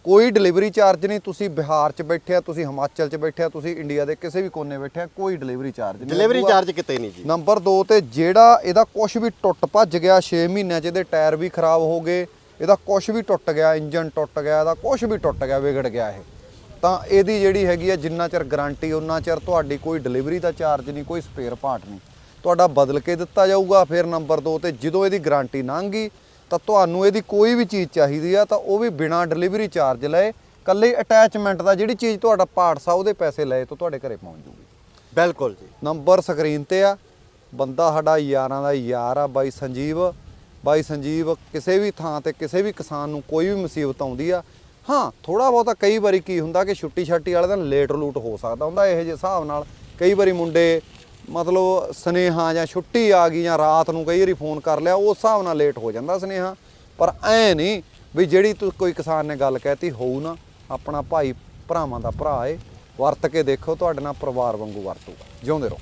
ਕੋਈ ਡਿਲੀਵਰੀ ਚਾਰਜ ਨਹੀਂ। ਤੁਸੀਂ ਬਿਹਾਰ 'ਚ ਬੈਠੇ ਆ ਤੁਸੀਂ ਹਿਮਾਚਲ 'ਚ ਬੈਠੇ ਆ ਤੁਸੀਂ ਇੰਡੀਆ ਦੇ ਕਿਸੇ ਵੀ ਕੋਨੇ ਬੈਠੇ ਆ ਕੋਈ ਡਿਲੀਵਰੀ ਚਾਰਜ ਨਹੀਂ। ਡਿਲੀਵਰੀ। ਚਾਰਜ ਕਿਤੇ ਨਹੀਂ ਜੀ। ਨੰਬਰ 2 ਤੇ ਜਿਹੜਾ ਇਹਦਾ ਕੁਝ ਵੀ ਟੁੱਟ ਭੱਜ ਗਿਆ 6 ਮਹੀਨਿਆਂ 'ਚ ਇਹਦੇ ਟਾਇਰ ਵੀ ਖਰਾਬ ਹੋ ਗਏ ਇਹਦਾ ਕੁਝ ਵੀ ਟੁੱਟ ਗਿਆ ਇੰਜਨ ਟੁੱਟ ਗਿਆ ਇਹਦਾ ਕੁਝ ਵੀ ਟੁੱਟ ਗਿਆ ਵਿਗੜ ਗਿਆ ਇਹ। ਤਾਂ ਇਹਦੀ ਜਿਹੜੀ ਹੈਗੀ ਆ ਜਿੰਨਾ ਚਿਰ ਗਾਰੰਟੀ ਉਹਨਾਂ ਚਿਰ ਤੁਹਾਡੀ ਕੋਈ ਡਿਲੀਵਰੀ ਦਾ ਚਾਰਜ ਨਹੀਂ ਕੋਈ ਸਪੇਅਰ ਪਾਰਟ ਨਹੀਂ। ਤੁਹਾਡਾ ਬਦਲ ਕੇ ਦਿੱਤਾ ਜਾਊਗਾ। ਫਿਰ ਨੰਬਰ 2 ਤੇ ਜਦੋਂ ਇਹਦੀ ਗਾਰੰਟੀ ਲੰਘ ਗਈ ਤਾਂ ਤੁਹਾਨੂੰ ਇਹਦੀ ਕੋਈ ਵੀ ਚੀਜ਼ ਚਾਹੀਦੀ ਆ ਤਾਂ ਉਹ ਵੀ ਬਿਨਾ ਡਿਲੀਵਰੀ ਚਾਰਜ ਲਏ ਕੱਲੇ ਅਟੈਚਮੈਂਟ ਦਾ ਜਿਹੜੀ ਚੀਜ਼ ਤੁਹਾਡਾ ਪਾਰਟਸ ਆ ਉਹਦੇ ਪੈਸੇ ਲਏ ਤਾਂ ਤੁਹਾਡੇ ਘਰੇ ਪਹੁੰਚ ਜੂਗੀ ਬਿਲਕੁਲ ਜੀ। ਨੰਬਰ ਸਕਰੀਨ ਤੇ ਆ ਬੰਦਾ ਸਾਡਾ ਯਾਰਾਂ ਦਾ ਯਾਰ ਆ ਬਾਈ ਸੰਜੀਵ। ਬਾਈ ਸੰਜੀਵ ਕਿਸੇ ਵੀ ਥਾਂ ਤੇ ਕਿਸੇ ਵੀ ਕਿਸਾਨ ਨੂੰ ਕੋਈ ਵੀ ਮੁਸੀਬਤ ਆਉਂਦੀ ਆ ਹਾਂ ਥੋੜਾ ਬਹੁਤਾ ਕਈ ਵਾਰੀ ਕੀ ਹੁੰਦਾ ਕਿ ਛੁੱਟੀ ਛਾਟੀ ਵਾਲੇ ਦਿਨ ਲੇਟ ਰਲੂਟ ਹੋ ਸਕਦਾ ਹੁੰਦਾ ਇਹੋ ਜਿਹੇ ਹਿਸਾਬ ਨਾਲ ਕਈ ਵਾਰੀ ਮੁੰਡੇ ਮਤਲਬ ਸਨੇਹਾ ਜਾਂ ਛੁੱਟੀ ਆ ਗਈ ਜਾਂ ਰਾਤ ਨੂੰ ਕਈ ਵਾਰੀ ਫੋਨ ਕਰ ਲਿਆ, ਉਸ ਹਿਸਾਬ ਨਾਲ ਲੇਟ ਹੋ ਜਾਂਦਾ ਸਨੇਹਾ। ਪਰ ਐ ਨਹੀਂ ਵੀ ਜਿਹੜੀ ਤੂੰ ਕੋਈ ਕਿਸਾਨ ਨੇ ਗੱਲ ਕਹਿਤੀ ਹੋਊ ਨਾ, ਆਪਣਾ ਭਾਈ ਭਰਾਵਾਂ ਦਾ ਭਰਾ ਏ, ਵਰਤ ਕੇ ਦੇਖੋ, ਤੁਹਾਡੇ ਨਾਲ ਪਰਿਵਾਰ ਵਾਂਗੂ ਵਰਤੂਗਾ। ਜਿਉਂਦੇ ਰਹੋ।